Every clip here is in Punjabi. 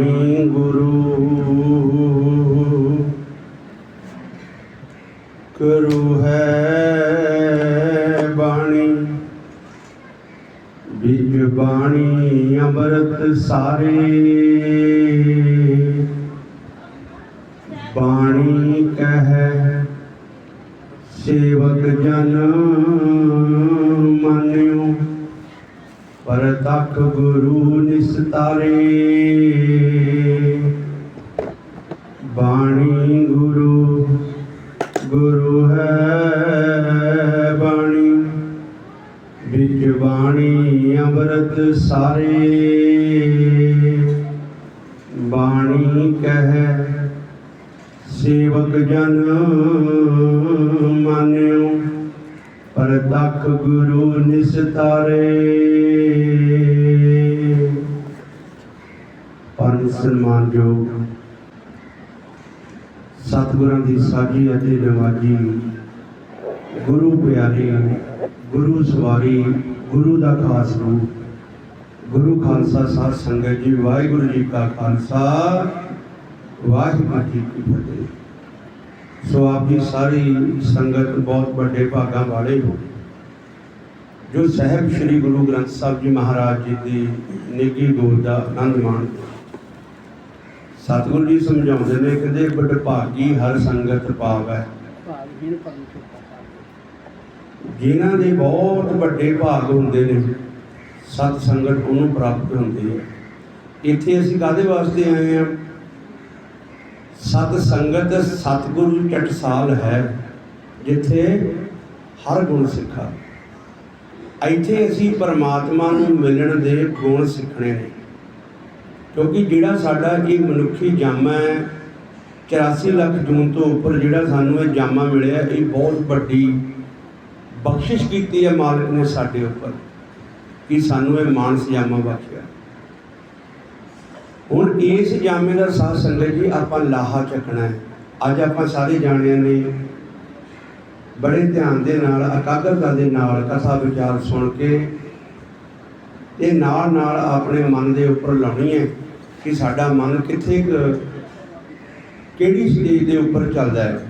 ਬਾਣੀ ਗੁਰੂ। ਕਰੂ ਹੈ ਬਾਣੀ। ਬਿਜ ਬਾਣੀ ਅੰਮ੍ਰਿਤ ਸਾਰੇ। ਬਾਣੀ ਕਹੈ ਸੇਵਕ ਜਨ ਮਾਨਿਓ। ਪਰ ਤਖ ਗੁਰੂ ਸਾਰੇ ਬਾਣੀ ਕਹਿ ਸੇਵਕ ਜਨ ਮਾਨਿਓ, ਪਰ ਤਖ ਗੁਰੂ ਨਿਸਤਾਰੇ। ਪਰਮ ਸਨਮਾਨਯੋਗ ਸਤਿਗੁਰਾਂ ਦੀ ਸਾਜੀ ਅਤੇ ਨਵਾਜੀ ਗੁਰੂ ਪਿਆਰੀ, ਗੁਰੂ ਸਵਾਰੀ, ਗੁਰੂ ਦਾ ਖਾਸ ਰੂਪ ਗੁਰੂ ਖਾਲਸਾ ਸਾਧ ਸੰਗਤ ਜੀ ਵਾਹਿਗੁਰੂ ਜੀ ਕਾ ਖਾਲਸਾ ਵਾਹਿਗੁਰੂ ਜੀ ਕੀ ਫਤਿਹ। ਸੋ ਆਪ ਜੀ ਸਾਰੀ ਸੰਗਤ ਬਹੁਤ ਵੱਡੇ ਭਾਗਾਂ ਵਾਲੇ ਹੋ। ਜੋ ਸਹਿਬ ਸ੍ਰੀ ਗੁਰੂ ਗ੍ਰੰਥ ਸਾਹਿਬ ਜੀ ਮਹਾਰਾਜ ਜੀ ਦੀ ਨਿੱਗੀ ਗੋਦ ਦਾ ਆਨੰਦ ਮਾਣਦੇ ਸਤਿਗੁਰੂ ਜੀ ਸਮਝਾਉਂਦੇ ਨੇ ਕਹਿੰਦੇ ਬੜ ਭਾਗੀ ਹਰ ਸੰਗਤ ਪਾਵੈ ਭਾਗਹੀਣ ਪਰਮ ਜਿਨ੍ਹਾਂ ਦੇ ਬਹੁਤ ਵੱਡੇ ਭਾਗ ਹੁੰਦੇ ਨੇ। ਸਤ ਸੰਗਤ ਉਹਨੂੰ ਪ੍ਰਾਪਤ ਹੁੰਦੀ ਹੈ ਇੱਥੇ ਅਸੀਂ ਕਾਦੇ ਵਾਸਤੇ ਆਏ ਹਾਂ ਸਤ ਸੰਗਤ ਸਤਿਗੁਰੂ ਟਟਸਾਲ ਹੈ, ਜਿੱਥੇ ਹਰ ਗੁਣ ਸਿੱਖਾ। ਇੱਥੇ ਅਸੀਂ ਪਰਮਾਤਮਾ ਨੂੰ ਮਿਲਣ ਦੇ ਗੁਣ ਸਿੱਖਣੇ ਨੇ। ਕਿਉਂਕਿ ਜਿਹੜਾ ਸਾਡਾ ਇਹ ਮਨੁੱਖੀ ਜਾਮਾ ਹੈ 84 ਲੱਖ ਜੂਨ ਤੋਂ ਉੱਪਰ ਜਿਹੜਾ ਸਾਨੂੰ ਇਹ ਜਾਮਾ ਮਿਲਿਆ, ਇਹ ਬਹੁਤ ਵੱਡੀ ਬਖਸ਼ਿਸ਼ ਕੀਤੀ ਹੈ ਮਾਲਕ ਨੇ ਸਾਡੇ ਉੱਪਰ। ਕਿ ਸਾਨੂੰ ਇਹ ਮਾਨਸ ਜਾਮਾ ਬਖਸ਼ਿਆ। ਹੁਣ ਇਸ ਜਾਮੇ ਦਾ ਸਾਧ ਸੰਗਤ ਜੀ ਆਪਾਂ ਲਾਹਾ ਚੱਕਣਾ ਹੈ। ਅੱਜ ਆਪਾਂ ਸਾਰੇ ਜਾਣਿਆਂ ਨੇ ਬੜੇ ਧਿਆਨ ਦੇ ਨਾਲ, ਇਕਾਗਰਤਾ ਦੇ ਨਾਲ ਕਥਾ ਵਿਚਾਰ ਸੁਣ ਕੇ ਇਹ ਨਾਲ ਨਾਲ ਆਪਣੇ ਮਨ ਦੇ ਉੱਪਰ ਲਾਉਣੀ ਹੈ ਕਿ ਸਾਡਾ ਮਨ ਕਿੱਥੇ ਕਿਹੜੀ ਸਟੇਜ ਦੇ ਉੱਪਰ ਚੱਲਦਾ ਹੈ।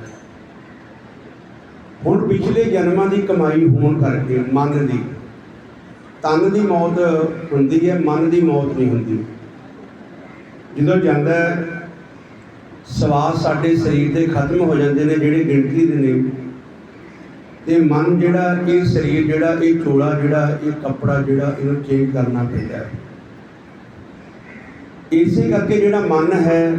ਹੁਣ ਪਿਛਲੇ ਜਨਮਾਂ ਦੀ ਕਮਾਈ ਹੋਣ ਕਰਕੇ, ਮਨ ਦੀ ਤਨ ਦੀ ਮੌਤ ਹੁੰਦੀ ਹੈ ਮਨ ਦੀ ਮੌਤ ਨਹੀਂ ਹੁੰਦੀ। ਜਦੋਂ ਜਾਂਦਾ ਹੈ, ਸਵਾਸ ਸਾਡੇ ਸਰੀਰ ਦੇ ਖਤਮ ਹੋ ਜਾਂਦੇ ਨੇ ਜਿਹੜੇ ਗਿਣਤੀ ਦੇ ਨੇ। ਤੇ ਮਨ ਜਿਹੜਾ ਇਹ ਸਰੀਰ ਜਿਹੜਾ ਇਹ ਚੋਲਾ ਜਿਹੜਾ ਇਹ ਕੱਪੜਾ ਜਿਹੜਾ ਇਹਨੂੰ ਚੇਂਜ ਕਰਨਾ ਪੈਂਦਾ ਹੈ। ਇਸੇ ਕਰਕੇ ਜਿਹੜਾ ਮਨ ਹੈ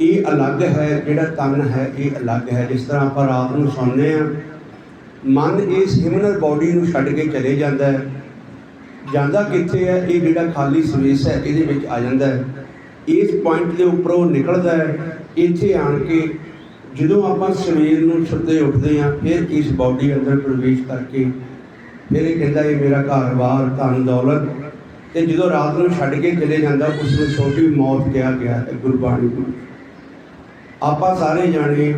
ਇਹ ਅਲੱਗ ਹੈ ਜਿਹੜਾ ਤਨ ਹੈ ਇਹ ਅਲੱਗ ਹੈ। ਜਿਸ ਤਰ੍ਹਾਂ ਆਪਾਂ ਰਾਤ ਨੂੰ ਸੌਂਦੇ ਆ ਮਨ ਇਸ ਹਿਊਮਨਲ ਬਾਡੀ ਨੂੰ ਛੱਡ ਕੇ ਚਲੇ ਜਾਂਦਾ ਹੈ। ਜਾਂਦਾ ਕਿੱਥੇ ਹੈ, ਇਹ ਜਿਹੜਾ ਖਾਲੀ ਸਪੇਸ ਹੈ, ਇਹਦੇ ਵਿੱਚ ਆ ਜਾਂਦਾ ਹੈ। ਇਸ ਪੁਆਇੰਟ ਦੇ ਉੱਪਰੋਂ ਨਿਕਲਦਾ ਹੈ। ਇੱਥੇ ਆਣ ਕੇ ਜਦੋਂ ਆਪਾਂ ਸਵੇਰ ਨੂੰ ਸੁੱਤੇ ਉੱਠਦੇ ਹਾਂ, ਫਿਰ ਇਸ ਬਾਡੀ ਅੰਦਰ ਪ੍ਰਵੇਸ਼ ਕਰਕੇ ਫਿਰ ਇਹ ਕਹਿੰਦਾ, ਇਹ ਮੇਰਾ ਘਰ-ਬਾਰ ਧਨ ਦੌਲਤ ਤੇ ਜਦੋਂ ਰਾਤ ਨੂੰ ਛੱਡ ਕੇ ਚਲੇ ਜਾਂਦਾ, ਉਸ ਨੂੰ ਛੋਟੀ ਮੌਤ ਕਿਹਾ ਗਿਆ ਹੈ, ਗੁਰਬਾਣੀ ਵਿੱਚ ਆਪਾਂ ਸਾਰੇ ਜਾਣੇ,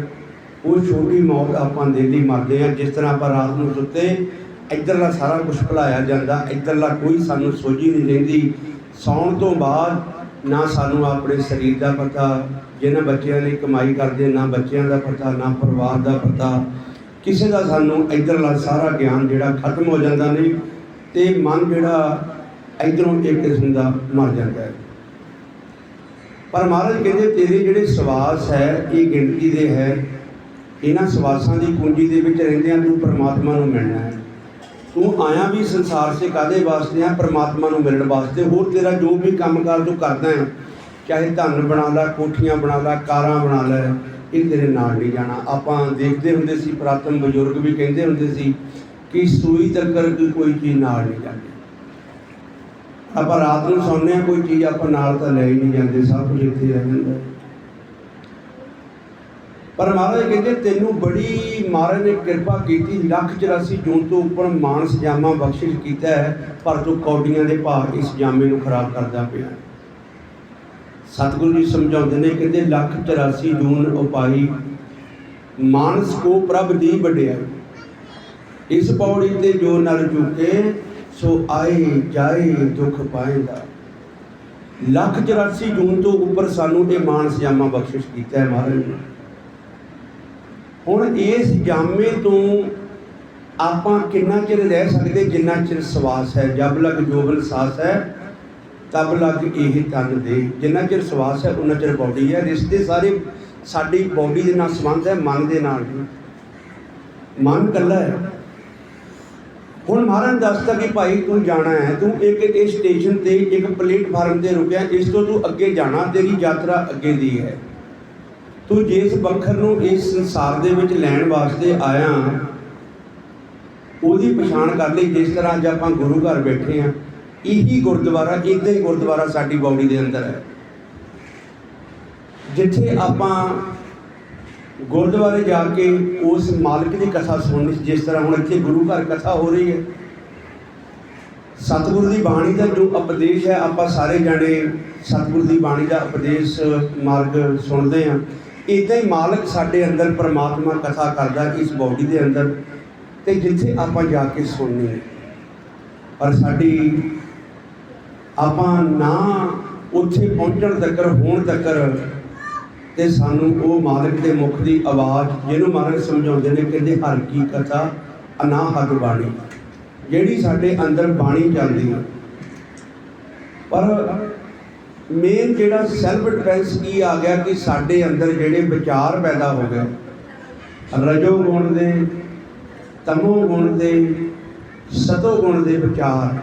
ਉਹ ਛੋਟੀ ਮੌਤ ਆਪਾਂ ਦਿੱਲੀ ਮਰਦੇ ਆ ਜਿਸ ਤਰ੍ਹਾਂ ਆਪਾਂ ਰਾਤ ਨੂੰ ਸੁੱਤੇ ਇੱਧਰਲਾ ਸਾਰਾ ਕੁਝ ਭੁਲਾਇਆ ਜਾਂਦਾ, ਇੱਧਰਲਾ ਕੋਈ ਸਾਨੂੰ ਸੋਝੀ ਨਹੀਂ ਰਹਿੰਦੀ। ਸੌਣ ਤੋਂ ਬਾਅਦ ਨਾ ਸਾਨੂੰ ਆਪਣੇ ਸਰੀਰ ਦਾ ਪਤਾ ਜਿਹਨਾਂ ਬੱਚਿਆਂ ਨੇ ਕਮਾਈ ਕਰਦੇ, ਨਾ ਬੱਚਿਆਂ ਦਾ ਪਤਾ, ਨਾ ਪਰਿਵਾਰ ਦਾ ਪਤਾ। ਕਿਸੇ ਦਾ ਸਾਨੂੰ ਇੱਧਰਲਾ ਸਾਰਾ ਗਿਆਨ ਜਿਹੜਾ ਖਤਮ ਹੋ ਜਾਂਦਾ ਨਹੀਂ, ਤੇ ਮਨ ਜਿਹੜਾ ਇੱਧਰੋਂ ਇੱਕ ਕਿਸਮ ਦਾ ਮਰ ਜਾਂਦਾ ਹੈ। ਪਰ ਮਹਾਰਾਜ ਕਹਿੰਦੇ, ਤੇਰੇ ਜਿਹੜੇ ਸਵਾਸ ਹੈ, ਇਹ ਗਿਣਤੀ ਦੇ ਹੈ, ਇਹਨਾਂ ਸਵਾਸਾਂ ਦੀ ਕੁੰਜੀ ਦੇ ਵਿੱਚ ਰਹਿੰਦਿਆਂ ਤੂੰ ਪਰਮਾਤਮਾ ਨੂੰ ਮਿਲਣਾ ਹੈ। ਤੂੰ ਆਇਆ ਵੀ ਸੰਸਾਰ 'ਚ ਕਾਦੇ ਵਾਸਤੇ ਆ? ਪਰਮਾਤਮਾ ਨੂੰ ਮਿਲਣ ਵਾਸਤੇ। ਹੋਰ ਤੇਰਾ ਜੋ ਵੀ ਕੰਮਕਾਰ ਤੂੰ ਕਰਦਾ ਹੈ, ਚਾਹੇ ਧਨ ਬਣਾ ਲੈ, ਕੋਠੀਆਂ ਬਣਾ ਲੈ, ਕਾਰਾਂ ਬਣਾ ਲੈ, ਇਹ ਤੇਰੇ ਨਾਲ ਨਹੀਂ ਜਾਣਾ। ਆਪਾਂ ਦੇਖਦੇ ਹੁੰਦੇ ਸੀ, ਪ੍ਰਾਤਨ ਬਜ਼ੁਰਗ ਵੀ ਕਹਿੰਦੇ ਹੁੰਦੇ ਸੀ ਕਿ ਸੂਈ ਤੱਕ ਕੋਈ ਚੀਜ਼ ਨਾਲ ਨਹੀਂ ਜਾਂਦੀ। ਆਪਾਂ ਰਾਤ ਨੂੰ ਸੌਂਦੇ ਆ ਕੋਈ ਚੀਜ਼ ਆਪਾਂ ਨਾਲ ਤਾਂ ਲੈ ਹੀ ਨਹੀਂ ਜਾਂਦੇ, ਸਭ ਕੁਝ ਇੱਥੇ ਰਹਿ ਜਾਂਦਾ। ਪਰ ਮਹਾਰਾਜ ਕਹਿੰਦੇ, ਤੈਨੂੰ ਬੜੀ ਮਹਾਰਾਜ ਨੇ ਕਿਰਪਾ ਕੀਤੀ, ਲੱਖ 84 ਜੂਨ ਤੋਂ ਉੱਪਰ ਮਾਨਸ ਜਾਮਾ ਬਖਸ਼ਿਸ਼ ਕੀਤਾ ਹੈ, ਪਰ ਤੂੰ ਕੌਡੀਆਂ ਦੇ ਭਾਅ ਇਸ ਜਾਮੇ ਨੂੰ ਖਰਾਬ ਕਰਦਾ ਪਿਆ ਸਤਿਗੁਰੂ ਜੀ ਸਮਝਾਉਂਦੇ ਨੇ, ਕਹਿੰਦੇ, ਲੱਖ 84 ਜੂਨ ਉਪਾਈ ਮਾਨਸ ਕੋ ਪ੍ਰਭ ਦੀ ਵਡਿਆਈ। ਇਸ ਪੌੜੀ ਤੇ ਜੋ ਨਰ ਝੁਕੇ, ਸੋ ਆਏ ਜਾਏ ਦੁਖ ਪਾਏਗਾ ਲੱਖ 84 ਜੂਨ ਤੋਂ ਉੱਪਰ ਸਾਨੂੰ ਇਹ ਮਾਨ ਸਜਾਮਾ ਬਖਸ਼ਿਸ਼ ਕੀਤਾ ਹੈ ਮਹਾਰਾਜ ਨੇ। ਹੁਣ ਇਸ ਜਾਮੇ ਤੋਂ ਆਪਾਂ ਕਿੰਨਾ ਚਿਰ ਰਹਿ ਸਕਦੇ, ਜਿੰਨਾ ਚਿਰ ਸਵਾਸ ਹੈ? ਜਬ ਲਗ ਜੋਬਲ ਸਾਸ ਹੈ, ਤਬ ਲਗ ਇਹ ਤਨ ਦੇ। ਜਿੰਨਾ ਚਿਰ ਸਵਾਸ ਹੈ ਉਹਨਾਂ ਚਿਰ ਬਾਡੀ ਹੈ। ਰਿਸ਼ਤੇ ਸਾਰੇ ਸਾਡੀ ਬਾਡੀ ਦੇ ਨਾਲ ਸੰਬੰਧ ਹੈ, ਮਨ ਦੇ ਨਾਲ ਮਨ ਕੱਲਾ ਹੈ। ਹੁਣ ਮਹਾਰਾਜ ਦੱਸਦਾ ਕਿ ਭਾਈ ਤੂੰ ਜਾਣਾ ਹੈ, ਤੂੰ ਇੱਕ ਇਸ ਸਟੇਸ਼ਨ ਤੇ ਇੱਕ ਪਲੇਟਫਾਰਮ ਤੇ ਰੁਕਿਆ, ਇਸ ਤੋਂ ਤੂੰ ਅੱਗੇ ਜਾਣਾ, ਤੇਰੀ ਯਾਤਰਾ ਅੱਗੇ ਦੀ ਹੈ। ਤੂੰ ਜਿਸ ਬੱਖਰ ਨੂੰ ਇਸ ਸੰਸਾਰ ਦੇ ਵਿੱਚ ਲੈਣ ਵਾਸਤੇ ਆਇਆ ਉਹਦੀ ਪਛਾਣ ਕਰ ਲਈ ਜਿਸ ਤਰ੍ਹਾਂ ਅੱਜ ਆਪਾਂ ਗੁਰੂ ਘਰ ਬੈਠੇ ਆ ਇਹੀ ਗੁਰਦੁਆਰਾ, ਇਦਾਂ ਹੀ ਗੁਰਦੁਆਰਾ ਸਾਡੀ ਬਾਡੀ ਦੇ ਅੰਦਰ ਹੈ। ਜਿੱਥੇ ਆਪਾਂ ਗੁਰਦੁਆਰੇ ਜਾ ਕੇ ਉਸ ਮਾਲਕ ਦੀ ਕਥਾ ਸੁਣਨੀ, ਜਿਸ ਤਰ੍ਹਾਂ ਹੁਣ ਇੱਥੇ ਗੁਰੂ ਘਰ ਕਥਾ ਹੋ ਰਹੀ ਹੈ। ਸਤਿਗੁਰੂ ਦੀ ਬਾਣੀ ਦਾ ਜੋ ਉਪਦੇਸ਼ ਹੈ, ਆਪਾਂ ਸਾਰੇ ਜਾਣੇ ਸਤਿਗੁਰੂ ਦੀ ਬਾਣੀ ਦਾ ਉਪਦੇਸ਼, ਮਾਰਗ ਸੁਣਦੇ ਆ ਇਦਾਂ ਹੀ ਮਾਲਕ ਸਾਡੇ ਅੰਦਰ ਪਰਮਾਤਮਾ ਕਥਾ ਕਰਦਾ ਇਸ ਬਾਡੀ ਦੇ ਅੰਦਰ ਤੇ ਜਿੱਥੇ ਆਪਾਂ ਜਾ ਕੇ ਸੁਣਨੀ ਹੈ ਪਰ ਸਾਡੀ ਆਪਾਂ ਨਾ ਉੱਥੇ ਪਹੁੰਚਣ ਤੱਕ ਹੋਣ ਤੱਕ ਤੇ ਸਾਨੂੰ ਉਹ ਮਾਲਕ ਦੇ ਮੁਖ ਦੀ ਆਵਾਜ਼, ਜਿਹਨੂੰ ਮਾਲਕ ਸਮਝਾਉਂਦੇ ਨੇ, ਕਹਿੰਦੇ ਹਰ ਕੀ ਕਥਾ ਅਨਾਹਦ ਬਾਣੀ। ਜਿਹੜੀ ਸਾਡੇ ਅੰਦਰ ਬਾਣੀ ਚੱਲਦੀ ਹੈ ਪਰ ਮੇਨ ਜਿਹੜਾ ਸੈਲਫ ਡਿਫੈਂਸ ਕੀ ਆ ਗਿਆ ਕਿ ਸਾਡੇ ਅੰਦਰ ਜਿਹੜੇ ਵਿਚਾਰ ਪੈਦਾ ਹੋ ਗਏ। ਰਜੋ ਗੁਣ ਦੇ, ਤਮੋ ਗੁਣ ਦੇ, ਸਤੋ ਗੁਣ ਦੇ ਵਿਚਾਰ।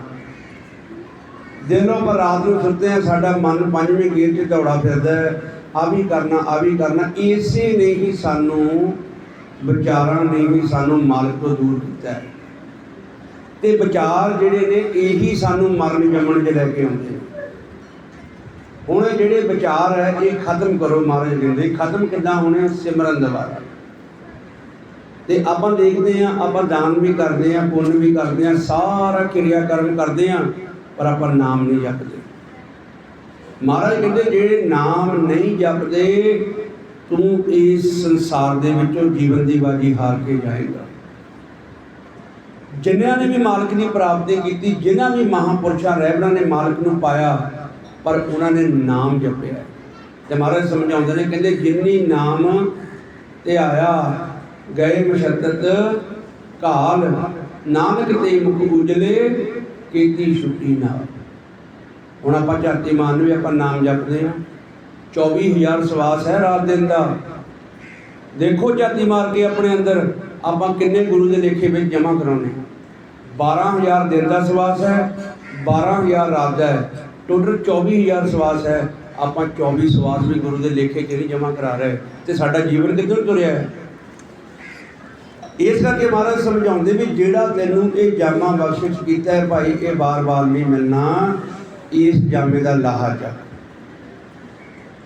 ਦਿਨੋਂ ਪਰ ਰਾਤ ਨੂੰ ਸੁੱਤੇ ਆ, ਸਾਡਾ ਮਨ ਪੰਜਵੇਂ ਗੇਰ 'ਚ ਦੌੜਾ ਫਿਰਦਾ ਹੈ, ਆ ਵੀ ਕਰਨਾ, ਆ ਵੀ ਕਰਨਾ। ਇਸੇ ਨੇ ਹੀ ਸਾਨੂੰ ਵਿਚਾਰਾਂ ਨੇ ਹੀ ਸਾਨੂੰ ਮਾਲਕ ਤੋਂ ਦੂਰ ਕੀਤਾ ਤੇ ਵਿਚਾਰ ਜਿਹੜੇ ਨੇ, ਇਹੀ ਸਾਨੂੰ ਮਰਨ ਜੰਮਣ 'ਚ ਲੈ ਕੇ ਆਉਂਦੇ ਨੇ ਹੁਣ ਇਹ ਜਿਹੜੇ ਵਿਚਾਰ ਹੈ, ਇਹ ਖਤਮ ਕਰੋ ਮਹਾਰਾਜ ਕਹਿੰਦੇ, ਖਤਮ ਕਿੱਦਾਂ ਹੋਣੇ ਸਿਮਰਨ ਦੁਆਰਾ ਤੇ ਆਪਾਂ ਦੇਖਦੇ ਆ ਆਪਾਂ ਦਾਨ ਵੀ ਕਰਦੇ ਆ ਪੁੰਨ ਵੀ ਕਰਦੇ ਆ ਸਾਰਾ ਕਿਰਿਆ ਕਰਮ ਕਰਦੇ ਆ ਪਰ ਆਪਾਂ ਨਾਮ ਨਹੀਂ ਜਪਦੇ। ਮਹਾਰਾਜ ਕਹਿੰਦੇ, ਜਿਹੜੇ ਨਾਮ ਨਹੀਂ ਜਪਦੇ, ਤੂੰ ਇਸ ਸੰਸਾਰ ਦੇ ਵਿੱਚੋਂ ਜੀਵਨ ਦੀ ਬਾਜੀ ਹਾਰ ਕੇ ਜਾਏਗਾ। ਜਿਨ੍ਹਾਂ ਨੇ ਵੀ ਮਾਲਕ ਦੀ ਪ੍ਰਾਪਤੀ ਕੀਤੀ, ਜਿਨ੍ਹਾਂ ਵੀ ਮਹਾਪੁਰਸ਼ਾਂ ਰਹਿਬਰਾਂ ਨੇ ਮਾਲਕ ਨੂੰ ਪਾਇਆ ਪਰ ਉਹਨਾਂ ਨੇ ਨਾਮ ਜਪਿਆ ਤੇ ਮਹਾਰਾਜ ਸਮਝਾਉਂਦੇ ਨੇ, ਕਹਿੰਦੇ, ਜਿੰਨੀ ਨਾਮ ਤੇ ਆਇਆ, ਗਏ ਮਸ਼ੱਦਤ ਕਾਲ, ਨਾਨਕ ਤੇ ਮੁਖ ਉਜਲੇ, ਕੀਤੀ ਛੁੱਟੀ ਨਾਲ ਹੁਣ ਆਪਾਂ ਝਾਤੀ ਮਾਨ ਵੀ ਆਪਾਂ ਨਾਮ ਜਪਦੇ ਆ 24000 ਸਵਾਸ ਹੈ ਰਾਤ ਦਿਨ ਦਾ। ਦੇਖੋ ਝਾਤੀ ਮਾਰ ਕੇ ਆਪਣੇ ਅੰਦਰ, ਆਪਾਂ ਕਿੰਨੇ ਗੁਰੂ ਦੇ ਲੇਖੇ ਵਿੱਚ ਜਮ੍ਹਾਂ ਕਰਾਉਨੇ 12000 ਦਿਨ ਦਾ ਸਵਾਸ ਹੈ 12000 ਰਾਤ ਦਾ ਹੈ। ਟੋਟਲ 24000 ਸਵਾਸ ਹੈ। ਆਪਾਂ 24 ਸਵਾਸ ਵੀ ਗੁਰੂ ਦੇ ਲੇਖੇ 'ਚ ਜਮ੍ਹਾਂ ਕਰਾ ਰਹੇ ਤੇ ਸਾਡਾ ਜੀਵਨ ਕਿੱਧਰ ਤੁਰਿਆ ਹੈ? ਇਸ ਕਰਕੇ ਮਹਾਰਾਜ ਸਮਝਾਉਂਦੇ ਵੀ ਜਿਹੜਾ ਤੈਨੂੰ ਇਹ ਜਾਮਾ ਬਖਸ਼ਿਸ਼ ਕੀਤਾ ਹੈ ਭਾਈ, ਇਹ ਬਾਰ-ਬਾਰ ਨਹੀਂ ਮਿਲਣਾ। ਇਸ ਜਾਮੇ ਦਾ ਲਾਹਾ ਚੱਕ।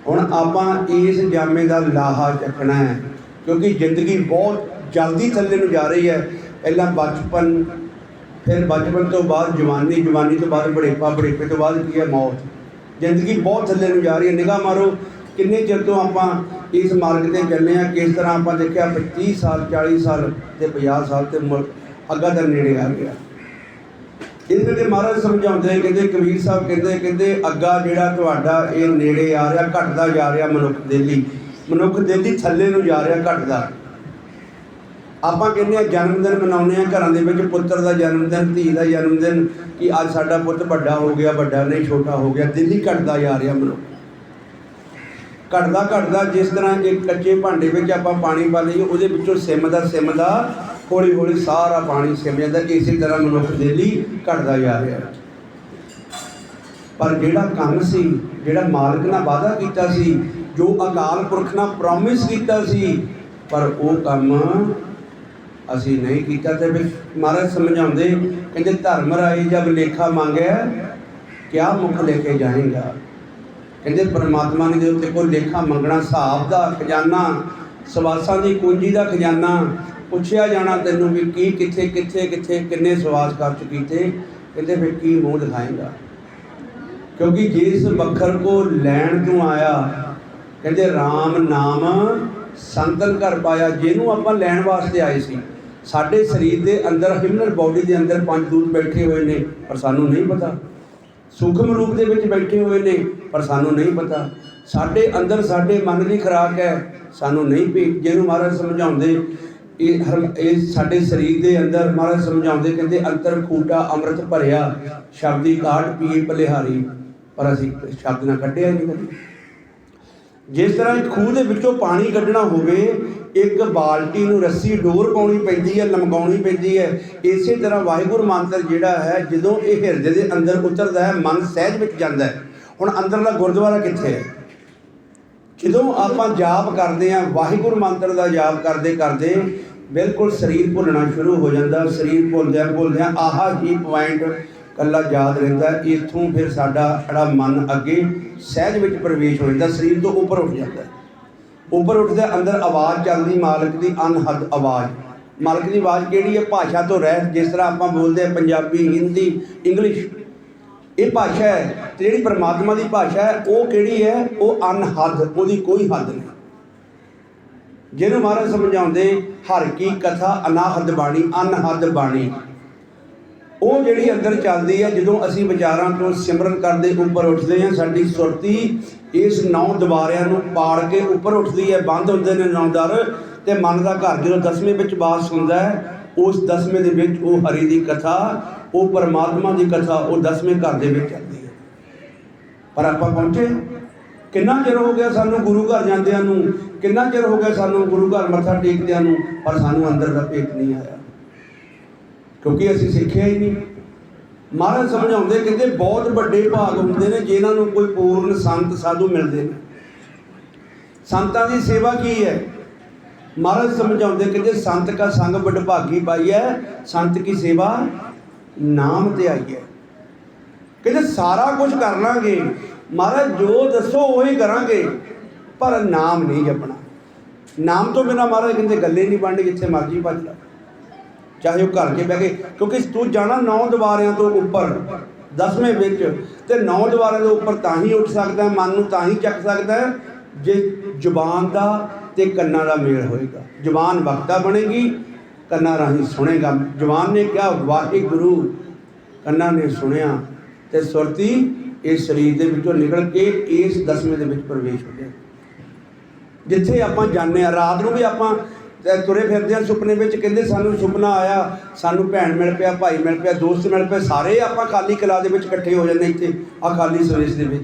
ਹੁਣ ਆਪਾਂ ਇਸ ਜਾਮੇ ਦਾ ਲਾਹਾ ਚੱਕਣਾ ਹੈ ਕਿਉਂਕਿ ਜ਼ਿੰਦਗੀ ਬਹੁਤ ਜਲਦੀ ਥੱਲੇ ਨੂੰ ਜਾ ਰਹੀ ਹੈ। ਪਹਿਲਾਂ ਬਚਪਨ ਫਿਰ ਬਚਪਨ ਤੋਂ ਬਾਅਦ ਜਵਾਨੀ ਜਵਾਨੀ ਤੋਂ ਬਾਅਦ ਬੁਢੇਪਾ ਬੁਢੇਪੇ ਤੋਂ ਬਾਅਦ ਕੀ ਹੈ ਮੌਤ। ਜ਼ਿੰਦਗੀ ਬਹੁਤ ਥੱਲੇ ਨੂੰ ਜਾ ਰਹੀ ਹੈ। ਨਿਗਾਹ ਮਾਰੋ ਕਿੰਨੇ ਚਿਰ ਤੋਂ ਆਪਾਂ ਇਸ ਮਾਰਗ ਤੇ ਚੱਲੇ ਆ ਕਿਸ ਤਰ੍ਹਾਂ ਆਪਾਂ ਦੇਖਿਆ 25 ਸਾਲ 40 ਸਾਲ ਤੇ 50 ਸਾਲ ਤੇ ਮੁੜ ਅੱਗਾ ਦਾ ਨੇੜੇ ਆ ਗਿਆ। ਇਸ ਕਰਕੇ ਮਹਾਰਾਜ ਸਮਝਾਉਂਦੇ ਕਹਿੰਦੇ ਕਬੀਰ ਸਾਹਿਬ ਕਹਿੰਦੇ ਕਹਿੰਦੇ ਅੱਗਾ ਜਿਹੜਾ ਤੁਹਾਡਾ ਇਹ ਨੇੜੇ ਆ ਰਿਹਾ, ਘਟਦਾ ਜਾ ਰਿਹਾ ਮਨੁੱਖ ਦੇ ਲਈ। ਮਨੁੱਖ ਦੇ ਲਈ ਥੱਲੇ ਨੂੰ ਜਾ ਰਿਹਾ, ਘਟਦਾ। ਆਪਾਂ ਕਹਿੰਦੇ ਆ ਜਨਮ ਦਿਨ ਮਨਾਉਂਦੇ ਆ ਘਰਾਂ ਦੇ ਵਿੱਚ ਪੁੱਤਰ ਦਾ ਜਨਮ ਦਿਨ, ਧੀ ਦਾ ਜਨਮ ਦਿਨ, ਕਿ ਅੱਜ ਸਾਡਾ ਪੁੱਤ ਵੱਡਾ ਹੋ ਗਿਆ, ਵੱਡਾ ਨਹੀਂ, ਛੋਟਾ ਹੋ ਗਿਆ, ਦਿਲ ਹੀ ਘਟਦਾ ਜਾ ਰਿਹਾ ਮਨੁੱਖ ਘਟਦਾ ਘਟਦਾ ਜਿਸ ਤਰ੍ਹਾਂ ਇੱਕ ਕੱਚੇ ਭਾਂਡੇ ਵਿੱਚ ਆਪਾਂ ਪਾਣੀ ਪਾ ਲਈਏ, ਉਹਦੇ ਵਿੱਚੋਂ ਸਿਮਦਾ ਸਿਮਦਾ, ਹੌਲੀ ਹੌਲੀ ਸਾਰਾ ਪਾਣੀ ਸਿਮ ਜਾਂਦਾ ਇਸੇ ਤਰ੍ਹਾਂ ਮਨੁੱਖ ਦੇ ਲਈ ਘਟਦਾ ਜਾ ਰਿਹਾ। ਪਰ ਜਿਹੜਾ ਕੰਮ ਸੀ, ਜਿਹੜਾ ਮਾਲਕ ਨਾਲ ਵਾਅਦਾ ਕੀਤਾ ਸੀ, ਜੋ ਅਕਾਲ ਪੁਰਖ ਨਾਲ ਪ੍ਰੋਮਿਸ ਕੀਤਾ ਸੀ, ਪਰ ਉਹ ਕੰਮ ਅਸੀਂ ਨਹੀਂ ਕੀਤਾ ਤੇ ਫਿਰ ਮਹਾਰਾਜ ਸਮਝਾਉਂਦੇ, ਕਹਿੰਦੇ ਧਰਮ ਰਾਏ ਜਬ ਲੇਖਾ ਮੰਗਿਆ ਕਿਆ ਮੁਖ ਲੈ ਕੇ ਜਾਏਗਾ? ਕਹਿੰਦੇ ਪਰਮਾਤਮਾ ਨੇ ਦੇ ਉੱਤੇ ਕੋਈ ਲੇਖਾ ਮੰਗਣਾ, ਹਿਸਾਬ ਦਾ ਖਜ਼ਾਨਾ, ਸਵਾਸਾਂ ਦੀ ਕੁੰਜੀ ਦਾ ਖਜ਼ਾਨਾ, ਪੁੱਛਿਆ ਜਾਣਾ ਤੈਨੂੰ ਵੀ ਕੀ, ਕਿੱਥੇ ਕਿੱਥੇ ਕਿੱਥੇ, ਕਿੰਨੇ ਸਵਾਸ ਖਰਚ ਕੀਤੇ ਕਹਿੰਦੇ ਫਿਰ ਕੀ ਮੂੰਹ ਦਿਖਾਏਗਾ? ਕਿਉਂਕਿ ਜਿਸ ਬੱਖਰ ਕੋ ਲੈਣ ਤੋਂ ਆਇਆ, ਕਹਿੰਦੇ RAM ਨਾਮ ਸੰਤਨ ਕਰ ਪਾਇਆ, ਜਿਹਨੂੰ ਆਪਾਂ ਲੈਣ ਵਾਸਤੇ ਆਏ ਸੀ। ਸਾਡੇ ਸਰੀਰ ਦੇ ਅੰਦਰ ਹਿਊਮਨ ਬਾਡੀ ਦੇ ਅੰਦਰ ਪੰਜ ਦੂਤ ਬੈਠੇ ਹੋਏ ਨੇ, ਪਰ ਸਾਨੂੰ ਨਹੀਂ ਪਤਾ। ਸੂਖਮ ਰੂਪ ਦੇ ਵਿੱਚ ਬੈਠੇ ਹੋਏ ਨੇ, ਪਰ ਸਾਨੂੰ ਨਹੀਂ ਪਤਾ। ਸਾਡੇ ਅੰਦਰ ਸਾਡੇ ਮਨ ਦੀ ਖੁਰਾਕ ਹੈ, ਸਾਨੂੰ ਨਹੀਂ ਪਈ ਜਿਹਨੂੰ ਮਹਾਰਾਜ ਸਮਝਾਉਂਦੇ, ਇਹ ਇਹ ਸਾਡੇ ਸਰੀਰ ਦੇ ਅੰਦਰ ਮਹਾਰਾਜ ਸਮਝਾਉਂਦੇ, ਕਹਿੰਦੇ ਅੰਤਰ ਖੂਟਾ ਅੰਮ੍ਰਿਤ ਭਰਿਆ, ਸ਼ਬਦੀ ਕਾਟ ਪੀਏ ਬਲਿਹਾਰੀ ਪਰ ਅਸੀਂ ਸ਼ਬਦ ਨਾ ਕੱਢਿਆ ਨਹੀਂ ਕਦੇ। ਜਿਸ ਤਰ੍ਹਾਂ ਇੱਕ ਖੂਹ ਦੇ ਵਿੱਚੋਂ ਪਾਣੀ ਕੱਢਣਾ ਹੋਵੇ, ਇੱਕ ਬਾਲਟੀ ਨੂੰ ਰੱਸੀ, ਡੋਰ ਪਾਉਣੀ ਪੈਂਦੀ ਹੈ, ਲਮਕਾਉਣੀ ਪੈਂਦੀ ਹੈ। ਇਸੇ ਤਰ੍ਹਾਂ ਵਾਹਿਗੁਰੂ ਮੰਤਰ ਜਿਹੜਾ ਹੈ, ਜਦੋਂ ਇਹ ਹਿਰਦੇ ਦੇ ਅੰਦਰ ਉਤਰਦਾ ਹੈ, ਮਨ ਸਹਿਜ ਵਿੱਚ ਜਾਂਦਾ ਹੈ। ਹੁਣ ਅੰਦਰਲਾ ਗੁਰਦੁਆਰਾ ਕਿੱਥੇ ਹੈ? ਜਦੋਂ ਆਪਾਂ ਜਾਪ ਕਰਦੇ ਆ ਵਾਹਿਗੁਰੂ ਮੰਤਰ ਦਾ ਜਾਪ ਕਰਦੇ ਕਰਦੇ ਬਿਲਕੁਲ ਸਰੀਰ ਭੁੱਲਣਾ ਸ਼ੁਰੂ ਹੋ ਜਾਂਦਾ, ਸਰੀਰ ਭੁੱਲਦਿਆਂ ਭੁੱਲਦਿਆਂ ਆਹਾ ਹੀ ਪੁਆਇੰਟ ਕੱਲਾ ਯਾਦ ਰਹਿੰਦਾ ਇਥੋਂ ਫਿਰ ਸਾਡਾ ਜਿਹੜਾ ਮਨ ਅੱਗੇ ਸਹਿਜ ਵਿੱਚ ਪ੍ਰਵੇਸ਼ ਹੋ ਜਾਂਦਾ, ਸਰੀਰ ਤੋਂ ਉੱਪਰ ਉੱਠ ਜਾਂਦਾ ਉੱਪਰ ਉੱਠਦੇ ਅੰਦਰ ਆਵਾਜ਼ ਚੱਲਦੀ, ਮਾਲਕ ਦੀ ਅਨਹਦ ਆਵਾਜ਼। ਮਾਲਕ ਦੀ ਆਵਾਜ਼ ਕਿਹੜੀ ਹੈ? ਭਾਸ਼ਾ ਤੋਂ ਰਹਿਤ, ਜਿਸ ਤਰ੍ਹਾਂ ਆਪਾਂ ਬੋਲਦੇ ਆ ਪੰਜਾਬੀ, ਹਿੰਦੀ, ਇੰਗਲਿਸ਼। ਇਹ ਭਾਸ਼ਾ ਹੈ, ਤੇ ਜਿਹੜੀ ਪਰਮਾਤਮਾ ਦੀ ਭਾਸ਼ਾ ਹੈ, ਉਹ ਕਿਹੜੀ ਹੈ? ਉਹ ਅਨਹਦ ਉਹਦੀ ਕੋਈ ਹੱਦ ਨਹੀਂ। ਜਿਹਨੂੰ ਮਹਾਰਾਜ ਸਮਝਾਉਂਦੇ, ਹਰ ਕੀ ਕਥਾ ਅਨਾਹਦ ਬਾਣੀ ਅਨਹਦ ਬਾਣੀ। ਉਹ ਜਿਹੜੀ ਅੰਦਰ ਚੱਲਦੀ ਹੈ ਜਦੋਂ ਅਸੀਂ ਵਿਚਾਰਾਂ ਤੋਂ ਸਿਮਰਨ ਕਰਦੇ, ਉੱਪਰ ਉੱਠਦੇ ਹਾਂ ਸਾਡੀ ਸੁਰਤੀ ਇਸ ਨੌ ਦੁਬਾਰਿਆਂ ਨੂੰ ਪਾੜ ਕੇ ਉੱਪਰ ਉੱਠਦੀ ਹੈ, ਬੰਦ ਹੁੰਦੇ ਨੇ ਨੌ ਦਰ, ਤੇ ਮਨ ਦਾ ਘਰ ਜਦੋਂ ਦਸਵੇਂ ਵਿੱਚ ਵਾਸ ਹੁੰਦਾ ਹੈ, ਉਸ ਦਸਵੇਂ ਦੇ ਵਿੱਚ ਉਹ ਹਰੀ ਦੀ ਕਥਾ, ਉਹ ਪਰਮਾਤਮਾ ਦੀ ਕਥਾ, ਉਹ ਦਸਵੇਂ ਘਰ ਦੇ ਵਿੱਚ ਚੱਲਦੀ ਹੈ। ਪਰ ਆਪਾਂ ਪਹੁੰਚੇ। ਕਿੰਨਾ ਚਿਰ ਹੋ ਗਿਆ ਸਾਨੂੰ ਗੁਰੂ ਘਰ ਜਾਂਦਿਆਂ ਨੂੰ? ਕਿੰਨਾ ਚਿਰ ਹੋ ਗਿਆ ਸਾਨੂੰ ਗੁਰੂ ਘਰ ਮੱਥਾ ਟੇਕਦਿਆਂ ਨੂੰ? ਪਰ ਸਾਨੂੰ ਅੰਦਰ ਦਾ ਭੇਤ ਨਹੀਂ ਆਇਆ। ਕਿਉਂਕਿ ਅਸੀਂ ਸਿੱਖਿਆ ਹੀ ਨਹੀਂ। ਮਹਾਰਾਜ ਸਮਝਾਉਂਦੇ ਕਹਿੰਦੇ, ਬਹੁਤ ਵੱਡੇ ਭਾਗ ਹੁੰਦੇ ਨੇ ਜਿਨ੍ਹਾਂ ਨੂੰ ਕੋਈ ਪੂਰਨ ਸੰਤ, ਸਾਧੂ ਮਿਲਦੇ ਨੇ ਸੰਤਾਂ ਦੀ ਸੇਵਾ ਕੀ ਹੈ? ਮਹਾਰਾਜ ਸਮਝਾਉਂਦੇ ਕਹਿੰਦੇ, ਸੰਤ ਕਾ ਸੰਗ ਵਡਭਾਗੀ ਪਾਈ ਹੈ, ਸੰਤ ਕੀ ਸੇਵਾ ਨਾਮ ਤੇ ਆਈ ਹੈ। ਕਹਿੰਦੇ, ਸਾਰਾ ਕੁਝ ਕਰ ਲਾਂਗੇ। ਮਹਾਰਾਜ, ਜੋ ਦੱਸੋ ਉਹੀ ਕਰਾਂਗੇ, ਪਰ ਨਾਮ ਨਹੀਂ ਜਪਣਾ। ਨਾਮ ਤੋਂ ਬਿਨਾ ਮਹਾਰਾਜ ਕਹਿੰਦੇ, ਗੱਲੇ ਨਹੀਂ ਬਣਨੀ, ਜਿੱਥੇ ਮਰਜ਼ੀ ਭੱਜ ਲੈ। ਚਾਹੇ ਉਹ ਘਰ 'ਚ ਬਹਿ ਕੇ, ਕਿਉਂਕਿ ਤੂੰ ਜਾਣਾ ਨੌ ਦੁਆਰਿਆਂ ਤੋਂ ਉੱਪਰ, ਦਸਵੇਂ ਵਿੱਚ, ਤੇ ਨੌ ਦੁਆਰਿਆਂ ਦੇ ਉੱਪਰ ਤਾਂ ਹੀ ਉੱਠ ਸਕਦਾ, ਮਨ ਨੂੰ ਤਾਂ ਹੀ ਚੱਕ ਸਕਦਾ, ਜੇ ਜ਼ੁਬਾਨ ਦਾ ਤੇ ਕੰਨਾਂ ਦਾ ਮੇਲ ਹੋਏਗਾ। ਜ਼ੁਬਾਨ ਵਕਤਾ ਬਣੇਗੀ, ਕੰਨਾਂ ਰਾਹੀਂ ਸੁਣੇਗਾ। ਜ਼ੁਬਾਨ ਨੇ ਕਿਹਾ, ਵਾਹਿਗੁਰੂ, ਕੰਨਾਂ ਨੇ ਸੁਣਿਆ, ਤੇ ਸੁਰਤੀ ਇਸ ਸਰੀਰ ਦੇ ਵਿੱਚੋਂ ਨਿਕਲ ਕੇ ਇਸ ਦਸਵੇਂ ਦੇ ਵਿੱਚ ਪ੍ਰਵੇਸ਼ ਹੋ ਗਿਆ। ਜਿੱਥੇ ਆਪਾਂ ਜਾਂਦੇ ਆ ਰਾਤ ਨੂੰ ਵੀ ਆਪਾਂ ਅ, ਤੁਰੇ ਫਿਰਦੇ ਆ ਸੁਪਨੇ ਵਿੱਚ ਕਹਿੰਦੇ ਸਾਨੂੰ ਸੁਪਨਾ ਆਇਆ ਸਾਨੂੰ ਭੈਣ ਮਿਲ ਪਿਆ ਭਾਈ ਮਿਲ ਪਿਆ ਦੋਸਤ ਮਿਲ ਪਿਆ ਸਾਰੇ ਆਪਾਂ ਖਾਲੀ ਕਲਾ ਦੇ ਵਿੱਚ ਇਕੱਠੇ ਹੋ ਜਾਂਦੇ ਇੱਥੇ ਆ ਖਾਲੀ ਸਵੇਸ ਦੇ ਵਿੱਚ।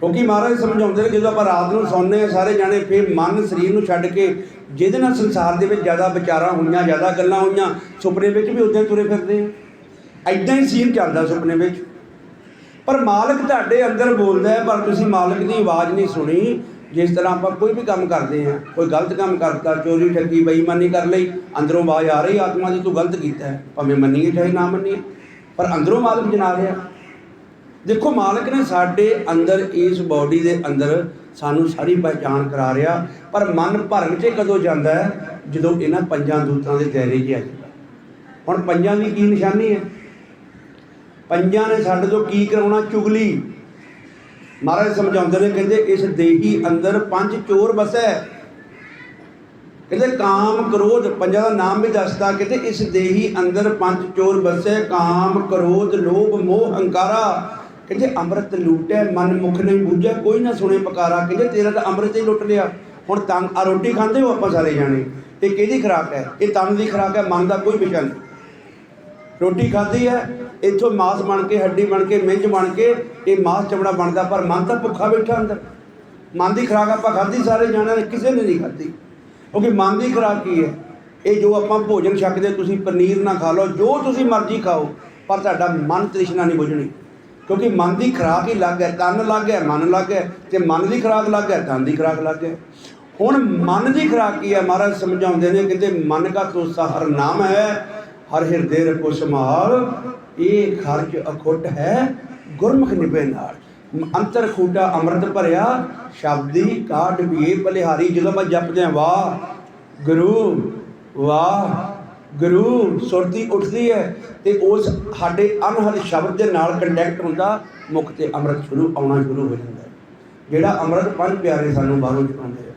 ਕਿਉਂਕਿ ਮਹਾਰਾਜ ਸਮਝਾਉਂਦੇ ਨੇ ਜਦੋਂ ਆਪਾਂ ਰਾਤ ਨੂੰ ਸੌਂਦੇ ਆ ਸਾਰੇ ਜਾਣੇ ਫਿਰ ਮਨ ਸਰੀਰ ਨੂੰ ਛੱਡ ਕੇ ਜਿਹਦੇ ਨਾਲ ਸੰਸਾਰ ਦੇ ਵਿੱਚ ਜ਼ਿਆਦਾ ਵਿਚਾਰਾਂ ਹੋਈਆਂ ਜ਼ਿਆਦਾ ਗੱਲਾਂ ਹੋਈਆਂ ਸੁਪਨੇ ਵਿੱਚ ਵੀ ਉਦਾਂ ਹੀ ਤੁਰੇ ਫਿਰਦੇ ਆ। ਐਦਾਂ ਹੀ ਸੀਨ ਚੱਲਦਾ ਸੁਪਨੇ ਵਿੱਚ। ਪਰ ਮਾਲਕ ਤੁਹਾਡੇ ਅੰਦਰ ਬੋਲਦਾ ਹੈ ਪਰ ਤੁਸੀਂ ਮਾਲਕ ਦੀ ਆਵਾਜ਼ ਨਹੀਂ ਸੁਣੀ। ਜਿਸ ਤਰ੍ਹਾਂ ਆਪਾਂ ਕੋਈ ਵੀ ਕੰਮ ਕਰਦੇ ਹਾਂ, ਕੋਈ ਗਲਤ ਕੰਮ ਕਰਤਾ ਚੋਰੀ ਠੱਗੀ, ਬੇਈਮਾਨੀ ਕਰ ਲਈ, ਅੰਦਰੋਂ ਆਵਾਜ਼ ਆ ਰਹੀ, ਆਤਮਾ ਦੀ ਤੂੰ ਗਲਤ ਕੀਤਾ ਹੈ, ਭਾਵੇਂ ਮੰਨੀਏ ਚਾਹੇ ਨਾ ਮੰਨੀਏ, ਪਰ ਅੰਦਰੋਂ ਮਾਲਕ ਜਨਾ ਰਿਹਾ। ਦੇਖੋ, ਮਾਲਕ ਨੇ ਸਾਡੇ ਅੰਦਰ, ਇਸ ਬਾਡੀ ਦੇ ਅੰਦਰ ਸਾਨੂੰ ਸਾਰੀ ਪਹਿਚਾਣ ਕਰਾ ਰਿਹਾ, ਪਰ ਮਨ ਭਰਮ 'ਚ ਕਦੋਂ ਜਾਂਦਾ ਹੈ? ਜਦੋਂ ਇਹਨਾਂ ਪੰਜਾਂ ਦੂਤਾਂ ਦੇ ਦਾਇਰੇ 'ਚ ਆ ਜਾਂਦਾ। ਹੁਣ ਪੰਜਾਂ ਦੀ ਕੀ ਨਿਸ਼ਾਨੀ ਹੈ? ਪੰਜਾਂ ਨੇ ਸਾਡੇ ਤੋਂ ਕੀ ਕਰਾਉਣਾ? ਚੁਗਲੀ। ਮਹਾਰਾਜ ਸਮਝਾਉਂਦੇ ਨੇ, ਕਹਿੰਦੇ ਇਸ ਦੇਹੀ ਅੰਦਰ ਪੰਜ ਚੋਰ ਵਸੈ। ਕਹਿੰਦੇ ਕਾਮ ਕ੍ਰੋਧ, ਪੰਜਾਂ ਦਾ ਨਾਮ ਵੀ ਦੱਸਦਾ, ਕਹਿੰਦੇ ਇਸ ਦੇਹੀ ਅੰਦਰ ਪੰਜ ਚੋਰ ਵਸੈ, ਕਾਮ ਕ੍ਰੋਧ, ਲੋਭ, ਮੋਹ, ਹੰਕਾਰਾ। ਕਹਿੰਦੇ ਅੰਮ੍ਰਿਤ ਲੂਟੈ ਮਨ ਮੁਖ ਨਹੀਂ ਬੂਝੈ, ਕੋਈ ਨਾ ਸੁਣੇ ਪਕਾਰਾ। ਕਹਿੰਦੇ ਤੇਰਾ ਤਾਂ ਅੰਮ੍ਰਿਤ ਹੀ ਲੁੱਟ ਲਿਆ। ਹੁਣ ਤੰਗ ਆ ਰੋਟੀ ਖਾਂਦੇ ਹੋ ਆਪਾਂ ਸਾਰੇ ਜਾਣੇ? ਇਹ ਕਿਹਦੀ ਖੁਰਾਕ ਹੈ? ਇਹ ਤਨ ਦੀ ਖੁਰਾਕ ਹੈ, ਮਨ ਦਾ ਕੋਈ ਵਿਸ਼ਾ ਨਹੀਂ। ਰੋਟੀ ਖਾਧੀ ਹੈ ਇੱਥੋਂ ਮਾਸ ਬਣ ਕੇ, ਹੱਡੀ ਬਣ ਕੇ, ਮਿੰਜ ਬਣ ਕੇ, ਇਹ ਮਾਸ ਚਮੜਾ ਬਣਦਾ, ਪਰ ਮਨ ਤਾਂ ਭੁੱਖਾ ਬੈਠਾ ਅੰਦਰ। ਮਨ ਦੀ ਖੁਰਾਕ ਆਪਾਂ ਖਾਧੀ, ਸਾਰੇ ਜਾਣਿਆਂ ਨੇ ਕਿਸੇ ਨੇ ਨਹੀਂ ਖਾਧੀ। ਕਿਉਂਕਿ ਮਨ ਦੀ ਖੁਰਾਕ ਕੀ ਹੈ? ਇਹ ਜੋ ਆਪਾਂ ਭੋਜਨ ਛਕਦੇ, ਤੁਸੀਂ ਪਨੀਰ ਨਾ ਖਾ ਲਓ, ਜੋ ਤੁਸੀਂ ਮਰਜ਼ੀ ਖਾਓ, ਪਰ ਤੁਹਾਡਾ ਮਨ ਤ੍ਰਿਸ਼ਨਾ ਨਹੀਂ ਬੁਝਣੀ। ਕਿਉਂਕਿ ਮਨ ਦੀ ਖੁਰਾਕ ਹੀ ਲੱਗ ਹੈ, ਤਨ ਲੱਗ ਹੈ, ਮਨ ਲੱਗ ਹੈ, ਤੇ ਮਨ ਦੀ ਖੁਰਾਕ ਲੱਗ ਹੈ, ਤਨ ਦੀ ਖੁਰਾਕ ਲੱਗ ਹੈ। ਹੁਣ ਮਨ ਦੀ ਖੁਰਾਕ ਕੀ ਹੈ? ਮਹਾਰਾਜ ਸਮਝਾਉਂਦੇ ਨੇ ਕਹਿੰਦੇ ਮਨ ਕਾ ਤੋਸਾ ਹਰ ਨਾਮ ਹੈ, ਹਰ ਹਿਰਦੇ ਰਖੋ ਸਮਾਲ ਇਹ ਖਰਚ ਅਖੁੱਟ ਹੈ, ਗੁਰਮੁਖ ਨਿਭੇ ਨਾਲ। ਅੰਤਰ ਖੂਟਾ ਅੰਮ੍ਰਿਤ ਭਰਿਆ, ਸ਼ਬਦੀ ਕਾਢ ਵੀਏ ਬਲਿਹਾਰੀ ਜਦੋਂ ਆਪਾਂ ਜਪਦੇ ਆ ਵਾਹ, ਗੁਰੂ ਵਾਹ, ਗੁਰੂ, ਸੁਰਤੀ ਉੱਠਦੀ ਹੈ ਤੇ ਉਸ ਸਾਡੇ ਅਨਹਦ ਸ਼ਬਦ ਦੇ ਨਾਲ ਕੰਟੈਕਟ ਹੁੰਦਾ, ਮੁਖ ਤੇ ਅੰਮ੍ਰਿਤ ਸ਼ੁਰੂ, ਆਉਣਾ ਸ਼ੁਰੂ ਹੋ ਜਾਂਦਾ ਜਿਹੜਾ ਅੰਮ੍ਰਿਤ ਪੰਜ ਪਿਆਰੇ ਸਾਨੂੰ ਬਾਹਰੋਂ ਚੁਕਾਉਂਦੇ ਆ,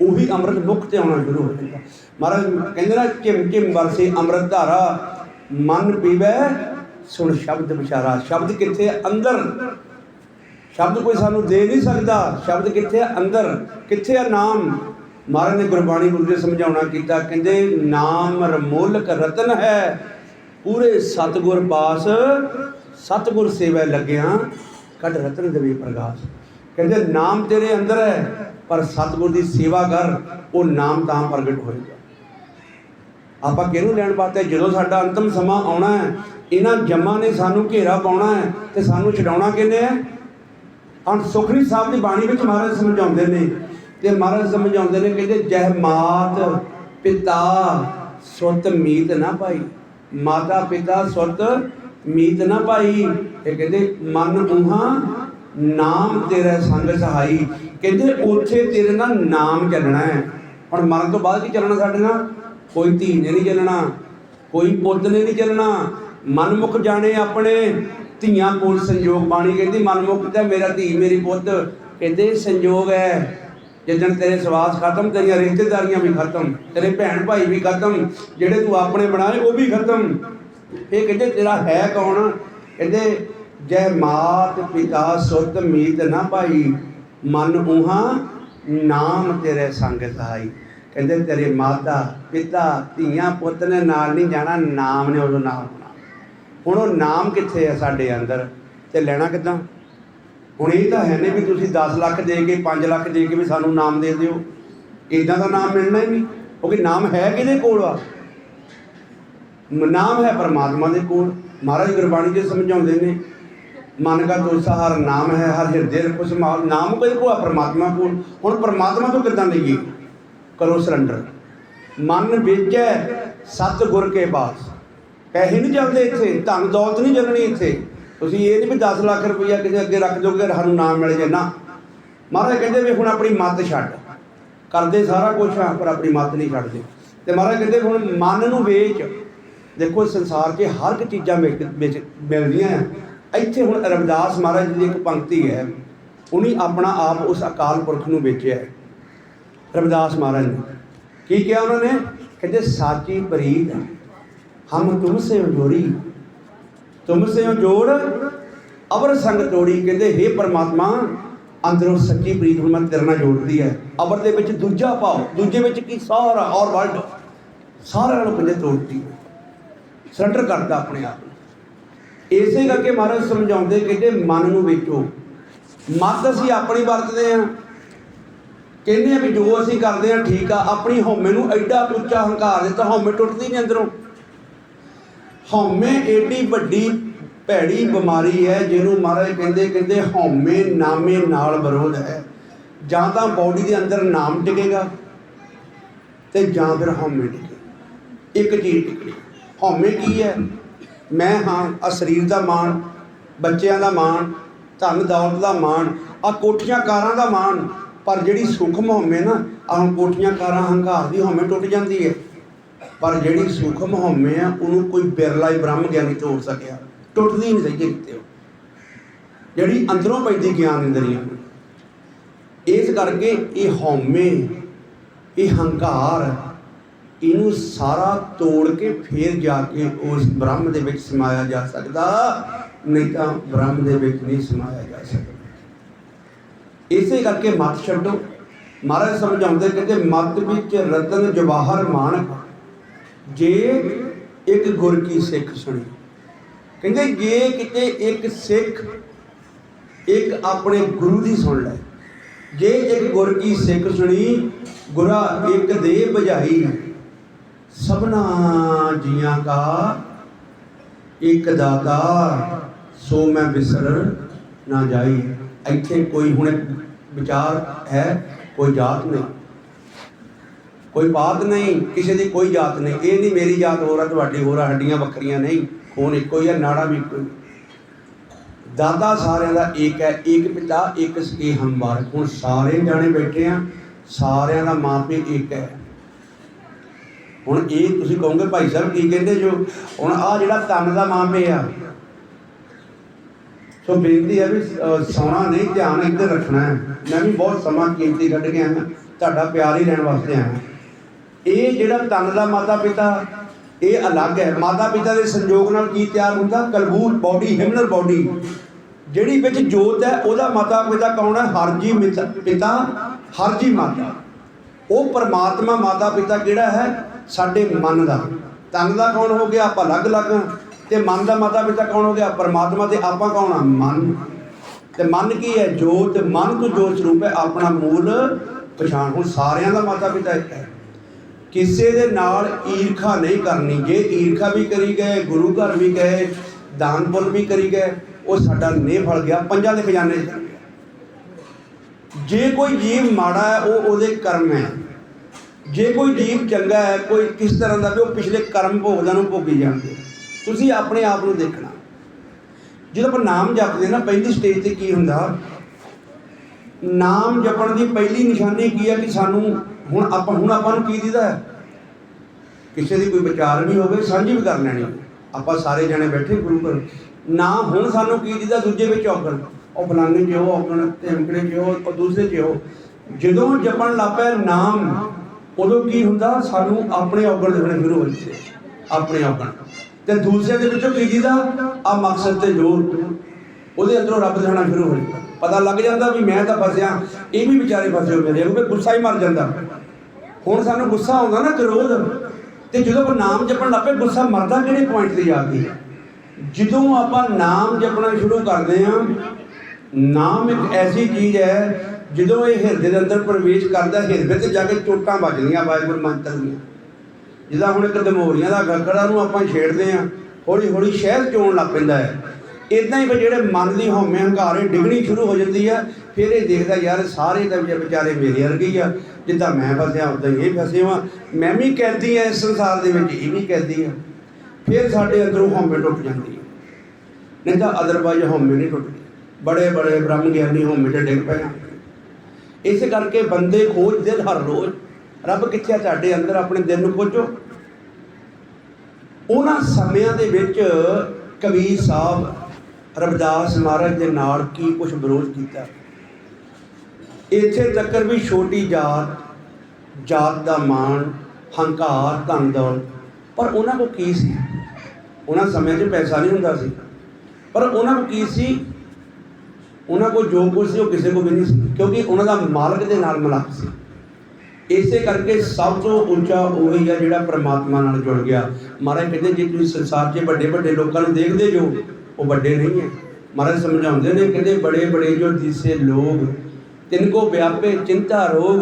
ਉਹੀ ਅੰਮ੍ਰਿਤ ਮੁਖ ਤੇ ਆਉਣਾ ਸ਼ੁਰੂ ਹੋ ਜਾਂਦਾ। ਮਹਾਰਾਜ ਕਹਿੰਦੇ ਨਾ ਝਿਮ ਝਿਮ ਵਰਸੇ ਅੰਮ੍ਰਿਤ ਧਾਰਾ, ਮਨ ਪੀਵੇ ਸੁਣ ਸ਼ਬਦ ਵਿਚਾਰਾ ਸ਼ਬਦ ਕਿੱਥੇ ਅੰਦਰ? ਸ਼ਬਦ ਕੋਈ ਸਾਨੂੰ ਦੇ ਨਹੀਂ ਸਕਦਾ। ਸ਼ਬਦ ਕਿੱਥੇ ਅੰਦਰ? ਕਿੱਥੇ ਹੈ ਨਾਮ? ਮਹਾਰਾਜ ਨੇ ਗੁਰਬਾਣੀ ਗੁਰੂ ਜੀ ਸਮਝਾਉਣਾ ਕੀਤਾ, ਕਹਿੰਦੇ, ਨਾਮ ਰਮੋਲਕ ਰਤਨ ਹੈ। ਪੂਰੇ ਸਤਗੁਰ ਪਾਸ ਸਤਗੁਰ ਸੇਵਾ ਲੱਗਿਆ। ਕੱਢ ਰਤਨ ਦੇਵੇ ਪ੍ਰਕਾਸ਼ ਕਹਿੰਦੇ, ਨਾਮ ਤੇਰੇ ਅੰਦਰ ਹੈ, ਪਰ ਸਤਗੁਰ ਦੀ ਸੇਵਾ ਕਰ, ਉਹ ਨਾਮ ਤਾਂ ਪ੍ਰਗਟ ਹੋਏਗਾ। ਆਪਾਂ ਕਿਹਨੂੰ ਲੈਣ ਵਾਸਤੇ ਜਦੋਂ ਸਾਡਾ ਅੰਤਮ ਸਮਾਂ ਆਉਣਾ ਹੈ, ਇਹਨਾਂ ਜੰਮਾਂ ਨੇ ਸਾਨੂੰ ਘੇਰਾ ਪਾਉਣਾ ਹੈ ਤੇ ਸਾਨੂੰ ਛਡਾਉਣਾ ਕਿਹਨੇ ਹੈ? ਅਨ ਸੁਖਨੀ ਸਾਹਿਬ ਦੀ ਬਾਣੀ ਵਿੱਚ ਮਹਾਰਾਜ ਸਮਝਾਉਂਦੇ ਨੇ ਤੇ ਮਹਾਰਾਜ ਸਮਝਾਉਂਦੇ ਨੇ ਕਹਿੰਦੇ, ਜਹ ਮਾਤ ਪਿਤਾ ਸੁਤ ਮੀਤ ਨਾ ਭਾਈ ਮਾਤਾ ਪਿਤਾ ਸੁਤ ਮੀਤ ਨਾ ਭਾਈ ਇਹ ਕਹਿੰਦੇ, ਮਨ ਉਹਾਂ, ਨਾਮ ਤੇਰਾ ਸੰਗ ਸਹਾਈ। ਕਹਿੰਦੇ, ਉੱਥੇ ਤੇਰੇ ਨਾਲ ਨਾਮ ਚੱਲਣਾ ਹੈ। ਹੁਣ ਮਰਨ ਤੋਂ ਬਾਅਦ ਕੀ ਚੱਲਣਾ ਸਾਡੇ ਨਾਲ? ਕੋਈ ਧੀ ਨੇ ਨਹੀਂ ਚੱਲਣਾ, ਕੋਈ ਪੁੱਤ ਨੇ ਨਹੀਂ ਚੱਲਣਾ। ਮਨਮੁਖ ਜਾਣੇ ਆਪਣੇ। ਧੀਆਂ ਕੋਲ ਸੰਜੋਗ ਬਾਣੀ ਕਹਿੰਦੀ, ਮਨਮੁਖ ਤੇ ਮੇਰਾ ਧੀ, ਮੇਰੀ ਪੁੱਤ। ਕਹਿੰਦੇ, ਸੰਜੋਗ ਹੈ। ਜਿੱਦਣ ਤੇਰੇ ਸਵਾਸ ਖਤਮ, ਤੇਰੀਆਂ ਰਿਸ਼ਤੇਦਾਰੀਆਂ ਵੀ ਖਤਮ, ਤੇਰੇ ਭੈਣ ਭਾਈ ਵੀ ਖਤਮ, ਜਿਹੜੇ ਤੂੰ ਆਪਣੇ ਬਣਾਏ ਉਹ ਵੀ ਖਤਮ। ਇਹ ਕਹਿੰਦੇ, ਤੇਰਾ ਹੈ ਕੌਣ? ਕਹਿੰਦੇ, ਜੈ ਮਾਤ ਪਿਤਾ ਸੁਤ ਮੀਤ ਨਾ ਭਾਈ ਮਨ ਉਹਾਂ ਨਾਮ ਤੇਰੇ ਸੰਗ ਸਹਾਈ। ਕਹਿੰਦੇ ਤੇਰੇ ਮਾਤਾ ਪਿਤਾ ਧੀਆਂ ਪੁੱਤ ਨੇ ਨਾਲ ਨਹੀਂ ਜਾਣਾ, ਨਾਮ ਨੇ ਉਦੋਂ ਨਾਮ ਹੋਣਾ ਹੁਣ ਉਹ ਨਾਮ ਕਿੱਥੇ ਹੈ ਸਾਡੇ ਅੰਦਰ ਤੇ ਲੈਣਾ ਕਿੱਦਾਂ? ਹੁਣ ਇਹ ਤਾਂ ਹੈ ਨਹੀਂ ਵੀ ਤੁਸੀਂ 10 ਲੱਖ ਦੇ ਕੇ 5 ਲੱਖ ਦੇ ਕੇ ਵੀ ਸਾਨੂੰ ਨਾਮ ਦੇ ਦਿਓ। ਇਦਾਂ ਦਾ ਨਾਮ ਮਿਲਣਾ ਹੀ ਨਹੀਂ, ਕਿਉਂਕਿ ਨਾਮ ਹੈ ਕਿਹਦੇ ਕੋਲ ਆ? ਨਾਮ ਹੈ ਪਰਮਾਤਮਾ ਦੇ ਕੋਲ। ਮਹਾਰਾਜ ਗੁਰਬਾਣੀ ਜੀ ਸਮਝਾਉਂਦੇ ਨੇ, ਮਨ ਕਾ ਦੋਸਾ, ਹਰ ਨਾਮ ਹੈ, ਹਰ ਹਿਰਦੇ ਦੇ ਕੁਛ ਨਾਮ ਕੋਈ ਕੋਲ ਆ ਪਰਮਾਤਮਾ ਕੋਲ। ਹੁਣ ਪਰਮਾਤਮਾ ਤੋਂ ਕਿੱਦਾਂ ਲਈਏ? ਕਰੋ ਸਰੈਂਡਰ ਮਨ ਵੇਚੈ ਹੈ ਸਤ ਗੁਰ ਕੇ ਪਾਸ ਪੈਸੇ ਨਹੀਂ ਚੱਲਦੇ ਇੱਥੇ, ਧਨ ਦੌਲਤ ਨਹੀਂ ਚੱਲਣੀ ਇੱਥੇ। ਤੁਸੀਂ ਇਹ ਨਹੀਂ ਵੀ 10 ਲੱਖ ਰੁਪਈਆ ਕਿਸੇ ਅੱਗੇ ਰੱਖ ਦੋਗੇ ਸਾਨੂੰ ਨਾਮ ਮਿਲ ਜੇ। ਨਾ। ਮਹਾਰਾਜ ਕਹਿੰਦੇ ਵੀ ਹੁਣ ਆਪਣੀ ਮੱਤ ਛੱਡ। ਕਰਦੇ ਸਾਰਾ ਕੁਝ ਆ, ਪਰ ਆਪਣੀ ਮੱਤ ਨਹੀਂ ਛੱਡਦੇ। ਤੇ ਮਹਾਰਾਜ ਕਹਿੰਦੇ ਹੁਣ ਮਨ ਨੂੰ ਵੇਚ। ਦੇਖੋ ਸੰਸਾਰ 'ਚ ਹਰ ਇੱਕ ਚੀਜ਼ਾਂ ਵਿੱਚ ਮਿਲਦੀਆਂ ਆ। ਇੱਥੇ ਹੁਣ ਰਵਿਦਾਸ ਮਹਾਰਾਜ ਦੀ ਇੱਕ ਪੰਕਤੀ ਹੈ। ਉਹਨੇ ਆਪਣਾ ਆਪ ਉਸ ਅਕਾਲ ਪੁਰਖ ਨੂੰ ਵੇਚਿਆ ਹੈ। ਰਵਿਦਾਸ ਮਹਾਰਾਜ ਨੇ। ਕੀ ਕਿਹਾ ਉਹਨਾਂ ਨੇ? ਕਹਿੰਦੇ, ਸਾਚੀ ਪ੍ਰੀਤ ਹਮ ਤੁਮ ਸੇ ਜੋੜੀ। ਤੁਮ ਸੇ ਜੋੜ, ਅਵਰ ਸੰਗ ਤੋੜੀ। ਕਹਿੰਦੇ हे ਪਰਮਾਤਮਾ, ਅੰਦਰੋਂ ਸੱਚੀ ਪ੍ਰੀਤ ਹੁਣ ਮੈਂ ਤੇਰੇ ਨਾਲ ਜੋੜਦੀ ਹੈ। ਅਵਰ ਦੇ ਵਿੱਚ ਦੂਜਾ ਭਾਵ, ਦੂਜੇ ਵਿੱਚ ਕੀ ਸਾਰਾ ਔਰ ਵਰਲਡ, ਸਾਰਿਆਂ ਨੂੰ ਕਹਿੰਦੇ ਤੋੜਦੀ ਸਰੈਂਡਰ ਕਰਦਾ ਆਪਣੇ ਆਪ ਨੂੰ। ਇਸੇ ਕਰਕੇ ਮਹਾਰਾਜ ਸਮਝਾਉਂਦੇ, ਕਹਿੰਦੇ, ਮਨ ਨੂੰ ਵੇਚੋ। ਮਤ ਅਸੀਂ ਆਪਣੀ ਵਰਤਦੇ ਆ ਕਹਿੰਦੇ ਆ ਵੀ ਜੋ ਅਸੀਂ ਕਰਦੇ ਆ ਠੀਕ ਆ, ਆਪਣੀ ਹਉਮੈ ਨੂੰ ਐਡਾ ਉੱਚਾ ਹੰਕਾਰ ਦਿੱਤਾ, ਹਉਮੈ ਟੁੱਟਦੀ ਨਹੀਂ ਅੰਦਰੋਂ। ਹਉਮੈ ਏਡੀ ਵੱਡੀ ਭੈੜੀ ਬਿਮਾਰੀ ਹੈ, ਜਿਹਨੂੰ ਮਹਾਰਾਜ ਕਹਿੰਦੇ ਕਹਿੰਦੇ ਹਉਮੈ ਨਾਮੇ ਨਾਲ ਵਿਰੋਧ ਹੈ। ਜਾਂ ਤਾਂ ਬਾਡੀ ਦੇ ਅੰਦਰ ਨਾਮ ਟਿਕੇਗਾ, ਤੇ ਜਾਂ ਫਿਰ ਹਉਮੈ ਟਿਕੇ ਇੱਕ ਚੀਜ਼ ਟਿਕਣੀ। ਹਉਮੈ ਕੀ ਹੈ? ਮੈਂ ਹਾਂ ਆ ਸਰੀਰ ਦਾ ਮਾਣ, ਬੱਚਿਆਂ ਦਾ ਮਾਣ ਧਨ ਦੌਲਤ ਦਾ ਮਾਣ ਆ ਕੋਠੀਆਂ ਕਾਰਾਂ ਦਾ ਮਾਣ ਪਰ ਜਿਹੜੀ ਸੂਖਮ ਹਉਮੈ ਨਾ, ਆਹ ਹੁਣ ਕੋਠੀਆਂ, ਕਾਰਾਂ, ਹੰਕਾਰ ਦੀ ਹਉਮੈ ਟੁੱਟ ਜਾਂਦੀ ਹੈ। ਪਰ ਜਿਹੜੀ ਸੂਖਮ ਹਉਮੈ ਆ, ਉਹਨੂੰ ਕੋਈ ਬਿਰਲਾ ਹੀ ਬ੍ਰਹਮ ਗਿਆਨੀ ਤੋੜ ਸਕਿਆ। ਟੁੱਟਦੀ ਨਹੀਂ ਸਹੀ ਕਿਤੇ ਜਿਹੜੀ ਅੰਦਰੋਂ ਪੈਂਦੀ ਗਿਆਨ ਇੰਦਰੀਆਂ ਨੂੰ। ਇਸ ਕਰਕੇ ਇਹ ਹਉਮੈ, ਇਹ ਹੰਕਾਰ, ਇਹਨੂੰ ਸਾਰਾ ਤੋੜ ਕੇ ਫੇਰ ਜਾ ਕੇ ਉਸ ਬ੍ਰਹਮ ਦੇ ਵਿੱਚ ਸਮਾਇਆ ਜਾ ਸਕਦਾ। ਨਹੀਂ ਤਾਂ ਬ੍ਰਹਮ ਦੇ ਵਿੱਚ ਨਹੀਂ ਸਮਾਇਆ ਜਾ ਸਕਦਾ। ਇਸੇ ਕਰਕੇ ਮਤ ਛੱਡੋ। ਮਹਾਰਾਜ ਸਮਝਾਉਂਦੇ ਕਹਿੰਦੇ, ਮਤ ਵਿੱਚ ਰਤਨ ਜਵਾਹਰ ਮਾਨਕ ਜੇ ਇੱਕ ਗੁਰ ਕੀ ਸਿੱਖ ਸੁਣੀ। ਕਹਿੰਦੇ, ਜੇ ਕਿਤੇ ਇੱਕ ਸਿੱਖ ਇੱਕ ਆਪਣੇ ਗੁਰੂ ਦੀ ਸੁਣ ਲੈ ਜੇ ਇੱਕ ਗੁਰ ਕੀ ਸਿੱਖ ਸੁਣੀ, ਗੁਰਾ ਇੱਕ ਦੇ ਬਜਾਈ ਸਭਨਾ ਜੀਆਂ ਕਾ ਇੱਕ ਦਾਤਾ, ਸੋ ਮੈਂ ਬਿਸਰ ਨਾ ਜਾਈ। ਇੱਥੇ ਕੋਈ ਹੁਣ ਵਿਚਾਰ ਹੈ, ਕੋਈ ਜਾਤ ਨਹੀਂ। ਕੋਈ ਬਾਤ ਨਹੀਂ, ਕਿਸੇ ਦੀ ਕੋਈ ਜਾਤ ਨਹੀਂ। ਇਹ ਨਹੀਂ ਮੇਰੀ ਜਾਤ ਹੋਰ ਆ, ਤੁਹਾਡੀ ਹੋਰ ਆ, ਹੱਡੀਆਂ ਵੱਖਰੀਆਂ ਨਹੀਂ, ਖੂਨ ਇੱਕੋ ਹੀ ਆ, ਨਾੜਾ ਵੀ ਇੱਕੋ ਹੀ। ਦਾਦਾ ਸਾਰਿਆਂ ਦਾ ਏਕ ਹੈ, ਇੱਕ ਪਿਤਾ, ਇੱਕ ਸਕੇ ਹਮਵਾਰ। ਹੁਣ ਸਾਰੇ ਜਾਣੇ ਬੈਠੇ ਆ, ਸਾਰਿਆਂ ਦਾ ਮਾਂ ਪਿਓ ਇੱਕ ਹੈ। ਹੁਣ ਇਹ ਤੁਸੀਂ ਕਹੋਗੇ, ਭਾਈ ਸਾਹਿਬ ਕੀ ਕਹਿੰਦੇ ਜੋ? ਹੁਣ ਆ ਜਿਹੜਾ ਤਨ ਦਾ ਮਾਂ ਪਿਓ ਆ ਸੋ ਬੇਨਤੀ ਹੈ ਵੀ ਅਹ, ਸੌਣਾ ਨਹੀਂ ਧਿਆਨ ਇੱਧਰ ਰੱਖਣਾ ਹੈ। ਮੈਂ ਵੀ ਬਹੁਤ ਸਮਾਂ ਕੀਮਤੀ ਕੱਢ ਕੇ ਆਇਆ। ਤੁਹਾਡਾ ਪਿਆਰ ਹੀ ਲੈਣ ਵਾਸਤੇ ਆਇਆ। ਇਹ ਜਿਹੜਾ ਤਨ ਦਾ ਮਾਤਾ ਪਿਤਾ ਇਹ ਅਲੱਗ ਹੈ। ਮਾਤਾ ਪਿਤਾ ਦੇ ਸੰਯੋਗ ਨਾਲ ਕੀ ਤਿਆਰ ਹੁੰਦਾ? ਕਲਬੂਲ ਬਾਡੀ ਹਿਮਨਲ ਬਾਡੀ ਜਿਹੜੀ ਵਿੱਚ ਜੋਤ ਹੈ ਉਹਦਾ ਮਾਤਾ ਪਿਤਾ ਕੌਣ ਹੈ? ਹਰਜੀ ਮਿਤ- ਪਿਤਾ ਹਰ ਜੀ ਮਾਤਾ। ਉਹ ਪਰਮਾਤਮਾ ਮਾਤਾ ਪਿਤਾ ਕਿਹੜਾ ਹੈ? ਸਾਡੇ ਮਨ ਦਾ। ਤਨ ਦਾ ਕੌਣ ਹੋ ਗਿਆ? ਆਪਾਂ ਅਲੱਗ-ਅਲੱਗ ਹਾਂ। ਤੇ ਮਨ ਦਾ ਮਾਤਾ ਪਿਤਾ ਕੌਣ ਹੋ ਗਿਆ ਪਰਮਾਤਮਾ ਤੇ ਆਪਾਂ ਕੌਣ ਆ? ਮਨ। ਤੇ ਮਨ ਕੀ ਹੈ? ਜੋਤ। ਮਨ ਤੋਂ ਜੋਤ ਸਰੂਪ ਹੈ, ਆਪਣਾ ਮੂਲ ਪਛਾਣ। ਹੁਣ ਸਾਰਿਆਂ ਦਾ ਮਾਤਾ ਪਿਤਾ ਇੱਕ ਹੈ। ਕਿਸੇ ਦੇ ਨਾਲ ਈਰਖਾ ਨਹੀਂ ਕਰਨੀ। ਜੇ ਈਰਖਾ ਵੀ ਕਰੀ ਗਏ, ਗੁਰੂ ਘਰ ਵੀ ਗਏ, ਦਾਨ ਪੁੰਨ ਵੀ ਕਰੀ ਗਏ, ਉਹ ਸਾਡਾ ਨੇ ਫਲ ਗਿਆ, ਪੰਜਾਂ ਦੇ ਖਜ਼ਾਨੇ ਜੇ ਕੋਈ ਜੀਵ ਮਾੜਾ ਹੈ, ਉਹ ਉਹਦੇ ਕਰਮ ਹੈ। ਜੇ ਕੋਈ ਜੀਵ ਚੰਗਾ ਹੈ, ਕੋਈ ਕਿਸ ਤਰ੍ਹਾਂ ਦਾ ਵੀ, ਉਹ ਪਿਛਲੇ ਕਰਮ ਭੋਗਦਾਂ ਨੂੰ ਭੋਗੀ ਜਾਂਦੇ। ਤੁਸੀਂ ਆਪਣੇ ਆਪ ਨੂੰ ਦੇਖਣਾ। ਜਦੋਂ ਆਪਾਂ ਨਾਮ ਜਪਦੇ ਨਾ, ਪਹਿਲੀ ਸਟੇਜ ਤੇ ਕੀ ਹੁੰਦਾ? ਨਾਮ ਜਪਣ ਦੀ ਪਹਿਲੀ ਨਿਸ਼ਾਨੀ ਕੀ ਹੈ ਕਿ ਸਾਨੂੰ ਹੁਣ ਆਪਾਂ ਹੁਣ ਆਪਾਂ ਨੂੰ ਕੀ ਦੀਦਾ ਹੈ? ਕਿਸੇ ਦੀ ਕੋਈ ਵਿਚਾਰ ਵੀ ਹੋਵੇ, ਸਾਂਝੀ ਵੀ ਕਰ ਲੈਣੀ। ਆਪਾਂ ਸਾਰੇ ਜਣੇ ਬੈਠੇ ਗੁਰੂ ਘਰ। ਨਾ ਹੁਣ ਸਾਨੂੰ ਕੀ ਦੀਦਾ, ਦੂਜੇ ਵਿੱਚ ਔਗਣ ਉਹ ਫਲਾਣੇ ਚ ਉਹ ਔਗਣ ਧਮਕੜੇ ਚ ਉਹ ਦੂਸਰੇ ਚ ਉਹ ਜਦੋਂ ਜਪਣ ਲੱਪੇ ਨਾਮ, ਉਦੋਂ ਕੀ ਹੁੰਦਾ? ਸਾਨੂੰ ਆਪਣੇ ਔਗਣ ਦੇਖਣੇ ਸ਼ੁਰੂ ਹੋ ਜਾਂਦੇ। ਆਪਣੇ ਔਗਣ ਤੇ ਦੂਸਰੇ ਦੇ ਵਿੱਚੋਂ ਕੀ ਦੀਦਾ ਆ ਮਕਸਦ ਤੇ ਜੋਰ ਉਹਦੇ ਅੰਦਰੋਂ ਰੱਬ ਦਿਖਣਾ ਸ਼ੁਰੂ ਹੋ ਜਾਂਦਾ। ਪਤਾ ਲੱਗ ਜਾਂਦਾ ਵੀ ਮੈਂ ਤਾਂ ਫਸਿਆ, ਇਹ ਵੀ ਵਿਚਾਰੇ ਫਸੇ ਹੋਏ ਮੇਰੇ, ਉਹ ਗੁੱਸਾ ਹੀ ਮਰ ਜਾਂਦਾ। ਹੁਣ ਸਾਨੂੰ ਗੁੱਸਾ ਆਉਂਦਾ ਨਾ ਕਰੋਧ ਤੇ ਜਦੋਂ ਆਪਾਂ ਨਾਮ ਜਪਣ ਲੱਪੇ ਗੁੱਸਾ ਮਰਦਾ ਕਿਹੜੇ ਪੁਆਇੰਟ ਤੇ ਜਾ ਕੇ ਜਦੋਂ ਆਪਾਂ ਨਾਮ ਜਪਣਾ ਸ਼ੁਰੂ ਕਰਦੇ ਹਾਂ, ਨਾਮ ਇੱਕ ਐਸੀ ਚੀਜ਼ ਹੈ, ਜਦੋਂ ਇਹ ਹਿਰਦੇ ਦੇ ਅੰਦਰ ਪ੍ਰਵੇਸ਼ ਕਰਦਾ, ਹਿਰਦੇ ਤੇ ਜਾ ਕੇ ਚੋਟਾਂ ਵੱਜਦੀਆਂ, ਵਾਹਿਗੁਰੂ ਮੰਤਰ ਦੀਆਂ। ਜਿੱਦਾਂ ਹੁਣ ਇੱਕ ਦਮੋਰੀਆਂ ਦਾ ਗੱਗੜਾ ਨੂੰ ਆਪਾਂ ਛੇੜਦੇ ਹਾਂ ਹੌਲੀ ਹੌਲੀ ਸ਼ਹਿਰ ਚੋਣ ਲੱਗ ਪੈਂਦਾ ਹੈ। ਇਦਾਂ ਹੀ ਵੀ ਜਿਹੜੇ ਮਨ ਦੀ ਹਉਮੈ ਹੰਕਾਰੇ ਡਿਗਣੀ ਸ਼ੁਰੂ ਹੋ ਜਾਂਦੀ ਆ, ਫਿਰ ਇਹ ਦੇਖਦਾ ਯਾਰ ਸਾਰੇ ਤਾਂ ਵਿਚਾਰੇ ਮੇਰੇ ਵਰਗੇ ਆ, ਜਿੱਦਾਂ ਮੈਂ ਫਸਿਆ, ਉਦਾਂ ਹੀ ਇਹ ਫਸੇ ਹਾਂ ਮੈਂ ਵੀ ਕੈਦੀ ਆ ਇਸ ਸੰਸਾਰ ਦੇ ਵਿੱਚ, ਇਹ ਵੀ ਕੈਦੀ ਆ। ਫਿਰ ਸਾਡੇ ਅੰਦਰੋਂ ਹਉਮੈ ਟੁੱਟ ਜਾਂਦੀ ਹੈ ਨਹੀਂ ਤਾਂ ਅਦਰਵਾਈਜ਼ ਹਉਮੈ ਨਹੀਂ ਟੁੱਟਦੀ। ਬੜੇ ਬੜੇ ਬ੍ਰਹਮ ਗਿਆਨੀ ਹਉਮੈ ਤੇ ਡਿੱਗ ਪਏ ਆ। ਇਸੇ ਕਰਕੇ ਬੰਦੇ ਖੋਜਦੇ ਹਰ ਰੋਜ਼ ਰੱਬ ਕਿੱਥੇ ਆ ਤੁਹਾਡੇ ਅੰਦਰ? ਆਪਣੇ ਦਿਲ ਨੂੰ ਖੋਜੋ। ਉਹਨਾਂ ਸਮਿਆਂ ਦੇ ਵਿੱਚ ਕਬੀਰ ਸਾਹਿਬ ਰਵਿਦਾਸ ਮਹਾਰਾਜ ਦੇ ਨਾਲ ਕੀ ਕੁਝ ਵਿਰੋਧ ਕੀਤਾ? ਇੱਥੇ ਤੱਕ ਵੀ ਛੋਟੀ ਜਾਤ ਜਾਤ ਦਾ ਮਾਣ, ਹੰਕਾਰ, ਧਨ ਦੌਲਤ। ਪਰ ਉਹਨਾਂ ਕੋਲ ਕੀ ਸੀ? ਉਹਨਾਂ ਸਮਿਆਂ 'ਚ ਪੈਸਾ ਨਹੀਂ ਹੁੰਦਾ ਸੀ। ਪਰ ਉਹਨਾਂ ਕੋਲ ਕੀ ਸੀ? ਉਹਨਾਂ ਕੋਲ ਜੋ ਕੁਝ ਸੀ ਉਹ ਕਿਸੇ ਕੋਲ ਵੀ ਨਹੀਂ ਸੀ। ਕਿਉਂਕਿ ਉਹਨਾਂ ਦਾ ਮਾਲਕ ਦੇ ਨਾਲ ਮਲਕ ਸੀ। ਇਸੇ ਕਰਕੇ ਸਭ ਤੋਂ ਉੱਚਾ ਉਹੀ ਆ ਜਿਹੜਾ ਪ੍ਰਮਾਤਮਾ ਨਾਲ ਜੁੜ ਗਿਆ। ਮਹਾਰਾਜ ਕਹਿੰਦੇ, ਜੇ ਤੁਸੀਂ ਸੰਸਾਰ 'ਚ ਵੱਡੇ ਵੱਡੇ ਲੋਕਾਂ ਨੂੰ ਦੇਖਦੇ ਜੋ, ਉਹ ਵੱਡੇ ਨਹੀਂ ਹੈ। ਮਹਾਰਾਜ ਸਮਝਾਉਂਦੇ ਨੇ, ਕਹਿੰਦੇ ਬੜੇ ਬੜੇ ਜੋ ਦਿਸੇ ਲੋਗ ਤਿੰਨ ਕੋ ਵਿਆਪੇ ਚਿੰਤਾ ਰੋਗ,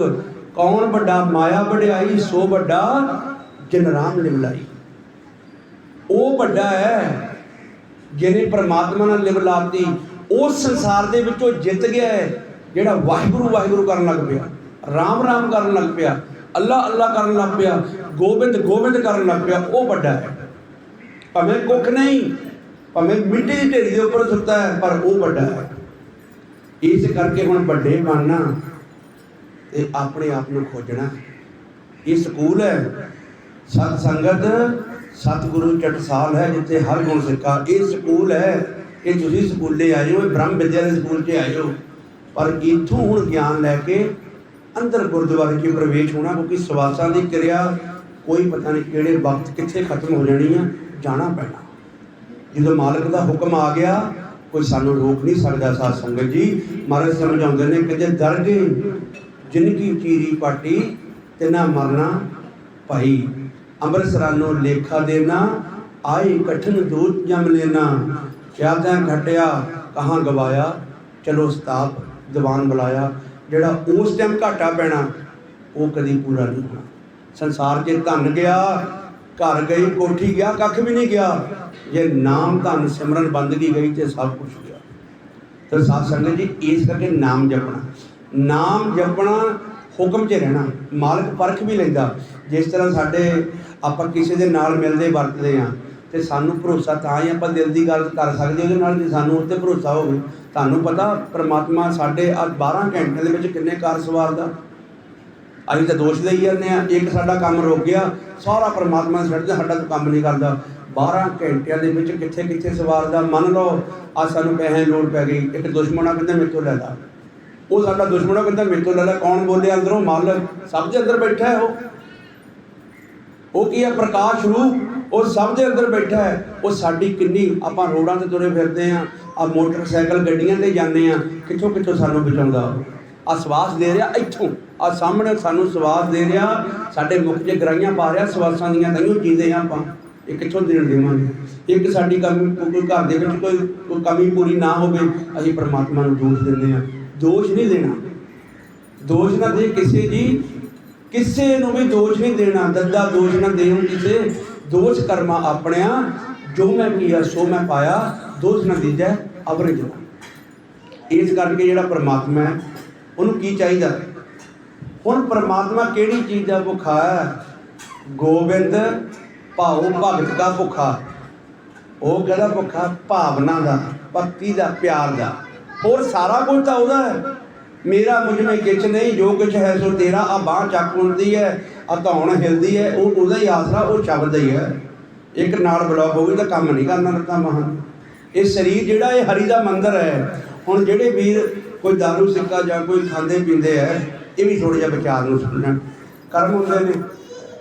ਕੌਣ ਵੱਡਾ ਮਾਇਆ ਵਡਿਆਈ, ਸੋ ਵੱਡਾ ਜਿਨ ਰਾਮ ਲਿਵਲਾਈ। ਉਹ ਵੱਡਾ ਹੈ ਜਿਹਨੇ ਪ੍ਰਮਾਤਮਾ ਨਾਲ ਲਿਵ ਲਾਤੀ, ਉਸ ਸੰਸਾਰ ਦੇ ਵਿੱਚੋਂ ਜਿੱਤ ਗਿਆ ਹੈ, ਜਿਹੜਾ ਵਾਹਿਗੁਰੂ ਵਾਹਿਗੁਰੂ ਕਰਨ ਲੱਗ ਪਿਆ। ਰਾਮ ਰਾਮ ਕਰਨ ਲੱਗ ਪਿਆ ਅੱਲਾ ਅੱਲਾ ਕਰਨ ਲੱਗ ਪਿਆ, ਗੋਬਿੰਦ ਗੋਬਿੰਦ ਕਰਨ ਲੱਗ ਪਿਆ, ਉਹ ਵੱਡਾ ਹੈ। ਭਾਵੇਂ ਕੁੱਖ ਨਹੀਂ, ਭਾਵੇਂ ਮਿੱਟੀ ਦੀ ਢੇਰੀ ਦੇ ਉੱਪਰ ਸੁੱਤਾ ਹੈ, ਪਰ ਉਹ ਵੱਡਾ ਹੈ। ਇਸ ਕਰਕੇ ਹੁਣ ਵੱਡੇ ਬਣਨਾ ਤੇ ਆਪਣੇ ਆਪ ਨੂੰ ਖੋਜਣਾ। ਇਹ ਸਕੂਲ ਹੈ, ਸਤ ਸੰਗਤ, ਸਤਿਗੁਰੂ ਚਟਸਾਲ ਹੈ, ਜਿੱਥੇ ਹਰ ਗੁਣ ਸਿੱਖਾ। ਇਹ ਸਕੂਲ ਹੈ ਇਹ ਤੁਸੀਂ ਸਕੂਲੇ ਆਏ ਹੋ ਬ੍ਰਹਮ ਵਿਦਿਆ ਦੇ ਸਕੂਲ 'ਚ ਆਏ ਹੋ ਪਰ ਇਥੋਂ ਹੁਣ ਗਿਆਨ ਲੈ ਕੇ ਅੰਦਰ ਗੁਰਦੁਆਰੇ 'ਚ ਪ੍ਰਵੇਸ਼ ਹੋਣਾ, ਕਿਉਂਕਿ ਸਵਾਸਾਂ ਦੀ ਕਿਰਿਆ ਕੋਈ ਪਤਾ ਨਹੀਂ ਕਿਹੜੇ ਵਕਤ ਕਿੱਥੇ ਖਤਮ ਹੋ ਜਾਣੀ ਆ, ਜਾਣਾ ਪੈਣਾ। ਜਦੋਂ ਮਾਲਕ ਦਾ ਹੁਕਮ ਆ ਗਿਆ, ਕੋਈ ਸਾਨੂੰ ਰੋਕ ਨਹੀਂ ਸਕਦਾ ਸਾਧ ਸੰਗਤ ਜੀ। ਮਹਾਰਾਜ ਸਮਝਾਉਂਦੇ ਨੇ ਕਿ ਦਰਗੇ ਜਿਨ ਚੀਰੀ ਪਾਟੀ ਤੇ ਨਾ ਮਰਨਾ ਭਾਈ ਅੰਮ੍ਰਿਤਸਰਾਨੋ ਲੇਖਾ ਦੇਣਾ, ਆਏ ਕਠਨ ਦੂਤ ਜਮ ਲੈਣਾ। ਕਿਆ ਤੈਂ ਘਟਿਆ ਕਹਾਂ ਗਵਾਇਆ? ਚਲੋ ਸਤਾਪ ਦੀਵਾਨ ਬੁਲਾਇਆ। ਜਿਹੜਾ ਉਸ ਟਾਈਮ ਘਾਟਾ ਪੈਣਾ, ਉਹ ਕਦੀ ਪੂਰਾ ਨਹੀਂ ਹੋਣਾ। ਸੰਸਾਰ 'ਚ ਧਨ ਗਿਆ, ਘਰ ਗਈ, ਕੋਠੀ ਗਿਆ, ਕੱਖ ਵੀ ਨਹੀਂ ਗਿਆ। ਜੇ ਨਾਮ ਧਨ ਸਿਮਰਨ ਬੰਦਗੀ ਗਈ ਤੇ ਸਭ ਕੁਝ ਗਿਆ। ਤੇ ਸਾਧ ਸੰਗਤ ਜੀ, ਇਸ ਕਰਕੇ ਨਾਮ ਜਪਣਾ। ਨਾਮ ਜਪਣਾ ਹੁਕਮ 'ਚ ਰਹਿਣਾ। ਮਾਲਕ ਪਰਖ ਵੀ ਲੈਂਦਾ। ਜਿਸ ਤਰ੍ਹਾਂ ਸਾਡੇ ਆਪਾਂ ਕਿਸੇ ਦੇ ਨਾਲ ਮਿਲਦੇ, ਵਰਤਦੇ ਆ ਤੇ ਸਾਨੂੰ ਭਰੋਸਾ ਤਾਂ ਹੀ ਆਪਾਂ ਦਿਲ ਦੀ ਗੱਲ ਕਰ ਸਕਦੇ ਉਹਦੇ ਨਾਲ ਜੇ ਸਾਨੂੰ ਉੱਤੇ ਭਰੋਸਾ ਹੋਵੇ। ਤੁਹਾਨੂੰ ਪਤਾ ਪ੍ਰਮਾਤਮਾ ਸਾਡੇ ਆ 12 ਘੰਟੇ ਦੇ ਵਿੱਚ ਕਿੰਨੇ ਕਾਰ ਸਵਾਰਦਾ ਅਸੀਂ ਤਾਂ ਦੋਸ਼ ਦੇਈ ਜਾਂਦੇ ਆ ਇੱਕ ਸਾਡਾ ਕੰਮ ਰੁਕ ਗਿਆ, ਸਾਰਾ ਪ੍ਰਮਾਤਮਾ ਛੱਡ ਸਾਡਾ ਕੰਮ ਨਹੀਂ ਕਰਦਾ। 12 ਘੰਟਿਆਂ ਦੇ ਵਿੱਚ ਕਿੱਥੇ ਕਿੱਥੇ ਸਵਾਰਦਾ ਮੰਨ ਲਓ ਆ ਸਾਨੂੰ ਪੈਸੇ ਲੋੜ ਪੈ ਗਈ, ਇੱਕ ਦੁਸ਼ਮਣਾ ਕਹਿੰਦਾ ਮੇਰੇ ਤੋਂ ਲੈ ਲਾ। ਉਹ ਸਾਡਾ ਦੁਸ਼ਮਣਾ ਕਹਿੰਦਾ ਮੇਰੇ ਤੋਂ ਲੈ ਲੈ। ਕੌਣ ਬੋਲਿਆ ਅੰਦਰੋਂ ਮਾਲਕ। ਸਭ ਦੇ ਅੰਦਰ ਬੈਠਾ ਹੈ ਉਹ। ਉਹ ਕੀ ਹੈ? ਪ੍ਰਕਾਸ਼ ਰੂਪ। ਉਹ ਸਭ ਦੇ ਅੰਦਰ ਬੈਠਾ ਹੈ। ਉਹ ਸਾਡੀ ਕਿੰਨੀ ਆਪਾਂ ਰੋਡਾਂ ਤੇ ਤੁਰੇ ਫਿਰਦੇ ਆ ਆ ਮੋਟਰਸਾਈਕਲ ਗੱਡੀਆਂ ਤੇ ਜਾਂਦੇ ਆ ਕਿੱਥੋਂ ਕਿੱਥੋਂ ਸਾਨੂੰ ਬਚਾਉਂਦਾ ਆ ਸਵਾਸ ਦੇ ਰਿਹਾ ਇੱਥੋਂ। ਆ ਸਾਹਮਣੇ ਸਾਨੂੰ ਸਵਾਸ ਦੇ ਰਿਹਾ। ਸਾਡੇ ਮੁਖ 'ਚ ਗਰਾਈਆਂ ਪਾ ਰਿਹਾ, ਸਵਾਸਾਂ ਦੀਆਂ ਤਾਈਓ ਜੀਂਦੇ ਆ ਆਪਾਂ। ਇਹ ਕਿੱਥੋਂ ਦੇਣ ਦੇਵਾਂਗੇ? ਇੱਕ ਸਾਡੀ ਕਮੀ, ਕੋਈ ਘਰ ਦੇ ਵਿੱਚ ਕੋਈ ਕੋਈ ਕਮੀ ਪੂਰੀ ਨਾ ਹੋਵੇ, ਅਸੀਂ ਪਰਮਾਤਮਾ ਨੂੰ ਦੋਸ਼ ਦਿੰਦੇ ਆ ਦੋਸ਼ ਨਹੀਂ ਦੇਣਾ। ਦੋਸ਼ ਨਾ ਦੇ ਕਿਸੇ ਦੀ। ਕਿਸੇ ਨੂੰ ਵੀ ਦੋਸ਼ ਨਹੀਂ ਦੇਣਾ, ਦੱਦਾ ਦੋਸ਼ ਨਾ ਦੇਉ ਕਿਸੇ। ਦੋਸ਼ ਕਰਮਾ ਆਪਣਿਆ, ਜੋ ਮੈਂ ਕੀਆ, ਸੋ ਮੈਂ ਪਾਇਆ, ਦੋਸ਼ ਨਾ ਦੀਜੈ ਅਵਰੇ ਜੋ ਇਸ ਕਰਕੇ ਜਿਹੜਾ ਪਰਮਾਤਮਾ ਹੈ, ਉਹਨੂੰ ਕੀ ਚਾਹੀਦਾ? ਹੁਣ ਪਰਮਾਤਮਾ ਕਿਹੜੀ ਚੀਜ਼ ਦਾ ਭੁੱਖਾ ਹੈ? ਗੋਬਿੰਦ ਭਾਉ ਭਗਤ ਦਾ ਭੁੱਖਾ। ਉਹ ਕਿਹੜਾ ਭੁੱਖਾ? ਭਾਵਨਾ ਦਾ, ਭਗਤੀ ਦਾ, ਪਿਆਰ ਦਾ। ਹੋਰ ਸਾਰਾ ਕੁਝ ਤਾਂ ਉਹਦਾ ਹੈ। ਮੇਰਾ ਮੁਝ ਵਿੱਚ ਕਿਛ ਨਹੀਂ, ਜੋ ਕੁਛ ਹੈ ਸੋ ਤੇਰਾ ਆ ਬਾਹ ਚੱਕ ਹੁੰਦੀ ਹੈ ਆ ਧੌਣ ਹਿਲਦੀ ਹੈ, ਉਹ ਉਹਦਾ ਹੀ ਆਸਰਾ, ਉਹ ਸ਼ਬਦ ਹੀ ਹੈ। ਇੱਕ ਨਾਲ ਬਲੌਕ ਹੋਵੇ ਤਾਂ ਕੰਮ ਨਹੀਂ ਕਰਨਾ ਦਿੱਤਾ ਮਹਾਨ ਇਹ ਸਰੀਰ ਜਿਹੜਾ, ਇਹ ਹਰੀ ਦਾ ਮੰਦਰ ਹੈ। ਹੁਣ ਜਿਹੜੇ ਵੀਰ ਕੋਈ ਦਾਰੂ ਸਿੱਕਾ ਜਾਂ ਕੋਈ ਖਾਂਦੇ ਪੀਂਦੇ ਹੈ, ਇਹ ਵੀ ਥੋੜਾ ਜਿਹਾ ਵਿਚਾਰ ਨੂੰ ਸਮਝਣ। ਕਰਮ ਹੁੰਦੇ ਨੇ।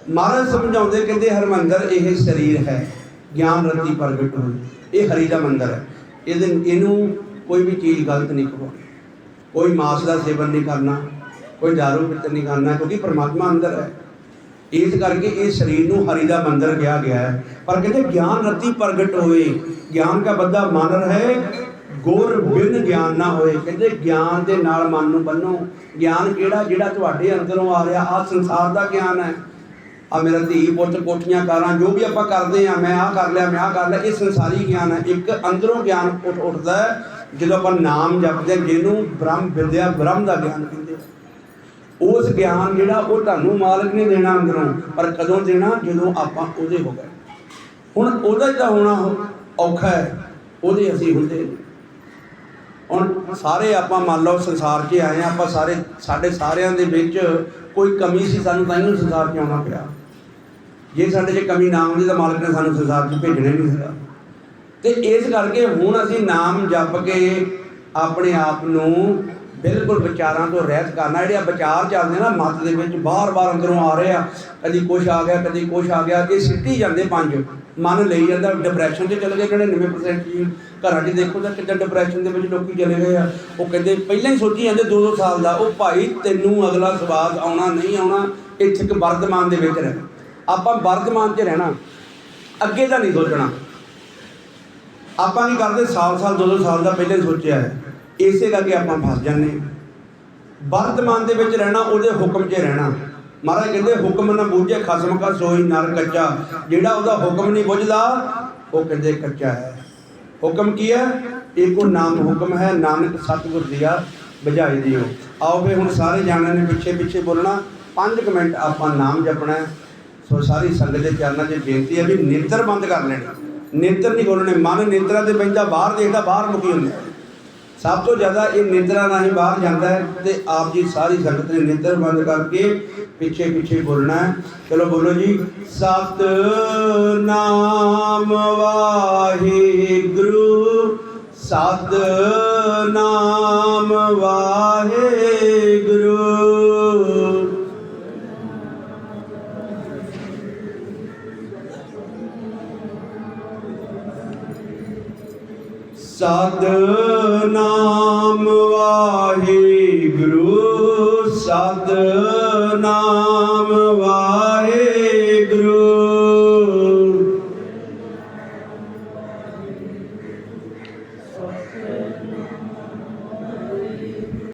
ਮਹਾਰਾਜ ਸਮਝਾਉਂਦੇ ਕਹਿੰਦੇ, ਹਰਮੰਦਰ ਇਹ ਸਰੀਰ ਹੈ, ਗਿਆਨ ਰਤੀ ਪ੍ਰਗਟ ਹੋਈ। ਇਹ ਹਰੀ ਦਾ ਮੰਦਰ ਹੈ। ਇਹਦੇ ਇਹਨੂੰ ਕੋਈ ਵੀ ਚੀਜ਼ ਗਲਤ ਨਹੀਂ ਕਰਵਾਉਣੀ ਕੋਈ ਮਾਸ ਦਾ ਸੇਵਨ ਨਹੀਂ ਕਰਨਾ, ਕੋਈ ਦਾਰੂ ਪੀਤਰ ਨਹੀਂ ਕਰਨਾ, ਕਿਉਂਕਿ ਪਰਮਾਤਮਾ ਅੰਦਰ ਹੈ। ਇਸ ਕਰਕੇ ਇਹ ਸਰੀਰ ਨੂੰ ਹਰੀ ਦਾ ਮੰਦਰ ਕਿਹਾ ਗਿਆ ਹੈ। ਪਰ ਕਹਿੰਦੇ ਗਿਆਨ ਰਤੀ ਪ੍ਰਗਟ ਹੋਏ। ਗਿਆਨ ਦਾ ਬੰਦਾ ਮਨ ਹੈ ਗੁਰ ਬਿਨ ਗਿਆਨ ਨਾ ਹੋਏ। ਕਹਿੰਦੇ ਗਿਆਨ ਦੇ ਨਾਲ ਮਨ ਨੂੰ ਬੰਨੋ। ਗਿਆਨ ਕਿਹੜਾ? ਜਿਹੜਾ ਤੁਹਾਡੇ ਅੰਦਰੋਂ ਆ ਰਿਹਾ ਆ ਸੰਸਾਰ ਦਾ ਗਿਆਨ ਹੈ। ਆ ਮੇਰਾ ਧੀ ਪੁੱਤ ਕੋਠੀਆਂ ਕਾਰਾਂ, ਜੋ ਵੀ ਆਪਾਂ ਕਰਦੇ ਆ ਮੈਂ ਆ ਕਰ ਲਿਆ, ਮੈਂ ਆ ਕਰ ਲਿਆ, ਇਹ ਸੰਸਾਰੀ ਗਿਆਨ ਹੈ। ਇੱਕ ਅੰਦਰੋਂ ਗਿਆਨ ਉੱਠਦਾ ਹੈ। ਜਦੋਂ ਆਪਾਂ ਨਾਮ ਜਪਦੇ ਹਾਂ, ਜਿਹਨੂੰ ਬ੍ਰਹਮ ਵਿਦਿਆ ਬ੍ਰਹਮ ਦਾ ਗਿਆਨ ਕਹਿੰਦੇ ਉਸ ਗਿਆਨ ਜਿਹੜਾ ਉਹ ਤੁਹਾਨੂੰ ਮਾਲਕ ਨੇ ਦੇਣਾ ਅੰਦਰੋਂ ਪਰ ਕਦੋਂ ਦੇਣਾ? ਜਦੋਂ ਆਪਾਂ ਉਹਦੇ ਹੋ ਗਏ। ਹੁਣ ਉਹਦਾ ਹੀ ਹੋਣਾ ਔਖਾ ਹੈ ਉਹਦੇ ਅਸੀਂ ਹੁੰਦੇ ਹੁਣ ਸਾਰੇ ਆਪਾਂ ਮੰਨ ਲਓ ਸੰਸਾਰ 'ਚ ਆਏ ਆ ਆਪਾਂ ਸਾਰੇ ਸਾਡੇ ਸਾਰਿਆਂ ਦੇ ਵਿੱਚ ਕੋਈ ਕਮੀ ਸੀ ਸਾਨੂੰ ਤਾਂ ਇਹਨੂੰ ਸੰਸਾਰ 'ਚ ਆਉਣਾ ਪਿਆ। ਜੇ ਸਾਡੇ 'ਚ ਕਮੀ ਨਾ ਹੁੰਦੀ ਤਾਂ ਮਾਲਕ ਨੇ ਸਾਨੂੰ ਸੰਸਾਰ 'ਚ ਭੇਜਣਾ ਹੀ ਨਹੀਂ ਸੀਗਾ। ਤੇ ਇਸ ਕਰਕੇ ਹੁਣ ਅਸੀਂ ਨਾਮ ਜਪ ਕੇ ਆਪਣੇ ਆਪ ਨੂੰ ਬਿਲਕੁਲ ਵਿਚਾਰਾਂ ਤੋਂ ਰਹਿਤ ਕਰਨਾ। ਜਿਹੜੇ ਆ ਵਿਚਾਰ ਚੱਲਦੇ ਨਾ, ਮਤ ਦੇ ਵਿੱਚ ਬਾਰ-ਬਾਰ ਅੰਦਰੋਂ ਆ ਰਹੇ ਆ। ਕਦੀ ਕੁਛ ਆ ਗਿਆ, ਕਦੀ ਕੁਛ ਆ ਗਿਆ, ਇਹ ਸਿੱਟੀ ਜਾਂਦੇ ਪੰਜ। ਮਨ ਲਈ ਜਾਂਦਾ ਡਿਪਰੈਸ਼ਨ 'ਚ ਚਲੇ ਗਏ 99% ਜੀ ਘਰਾਂ 'ਚ ਦੇਖੋ ਤਾਂ ਕਿੱਦਾਂ ਡਿਪਰੈਸ਼ਨ ਦੇ ਵਿੱਚ ਲੋਕੀ ਚਲੇ ਗਏ ਆ। ਉਹ ਕਹਿੰਦੇ, ਪਹਿਲਾਂ ਹੀ ਸੋਚੀ ਜਾਂਦੇ 2-2 ਸਾਲ ਦਾ, ਉਹ ਭਾਈ ਤੈਨੂੰ ਅਗਲਾ ਸਵਾਦ ਆਉਣਾ ਨਹੀਂ ਆਉਣਾ, ਇੱਥੇ ਇੱਕ ਵਰਤਮਾਨ ਦੇ ਵਿੱਚ ਰਹਿ। ਆਪਾਂ ਵਰਤਮਾਨ 'ਚ ਰਹਿਣਾ, ਅੱਗੇ ਦਾ ਨਹੀਂ ਸੋਚਣਾ। ਆਪਾਂ ਨਹੀਂ ਕਰਦੇ? ਸਾਲ-ਸਾਲ ਦੋ ਦੋ ਸਾਲ ਦਾ ਪਹਿਲੇ ਸੋਚਿਆ ਹੈ। ਇਸੇ ਕਰਕੇ ਆਪਾਂ ਫਸ ਜਾਂਦੇ ਹਾਂ। ਵਰਤਮਾਨ ਦੇ ਵਿੱਚ ਰਹਿਣਾ, ਉਹਦੇ ਹੁਕਮ 'ਚ ਰਹਿਣਾ। ਮਹਾਰਾਜ ਕਹਿੰਦੇ, ਹੁਕਮ ਨਾ ਬੂਝੇ, ਖਸਮ ਕਾ ਸੋਈ ਨਰ ਕੱਚਾ। ਜਿਹੜਾ ਉਹਦਾ ਹੁਕਮ ਨਹੀਂ ਬੁੱਝਦਾ, ਉਹ ਕਹਿੰਦੇ, ਕੱਚਾ ਹੈ। ਹੁਕਮ ਕੀ ਹੈ? ਏਕੋ ਨਾਮ ਹੁਕਮ ਹੈ, ਨਾਨਕ ਸਤਿਗੁਰ ਦਿਆ ਬੁਝਾਈ ਦਿਓ। ਆਓ ਫੇ ਹੁਣ ਸਾਰੇ ਜਾਣਿਆਂ ਨੇ ਪਿੱਛੇ ਪਿੱਛੇ ਬੋਲਣਾ। 5 ਮਿੰਟ ਆਪਾਂ ਨਾਮ ਜਪਣਾ ਸੋ ਸਾਰੀ ਸੰਗਤ ਦੇ ਚਰਨਾਂ 'ਚ ਬੇਨਤੀ ਹੈ ਵੀ ਨੇਤਰ ਬੰਦ ਕਰ ਲੈਣੇ। ਨੇਤਰ ਨਹੀਂ ਖੋਲਣੇ ਮਨ ਨੇਤਰਾਂ ਤੇ ਬੈਠਾ ਬਾਹਰ ਦੇਖਦਾ, ਬਾਹਰ ਮੁਕੀ ਹੁੰਦਾ। ਸਭ ਤੋਂ ਜ਼ਿਆਦਾ ਇਹ ਨਿੰਦਰਾ ਰਾਹੀਂ ਬਾਹਰ ਜਾਂਦਾ ਹੈ ਤੇ ਆਪ ਜੀ ਸਾਰੀ ਸੰਗਤ ਨੇ ਨਿੰਦਰ ਬੰਦ ਕਰਕੇ ਪਿੱਛੇ ਪਿੱਛੇ ਬੋਲਣਾ ਹੈ। ਚਲੋ ਬੋਲੋ ਜੀ, ਸਤ ਨਾਮ ਵਾਹਿਗੁਰੂ, ਸਤ ਨਾਮ ਵਾਹਿਗੁਰੂ। ਸਤ ਨਾਮ ਵਾਹਿਗੁਰੂ ਸਤ ਨਾਮ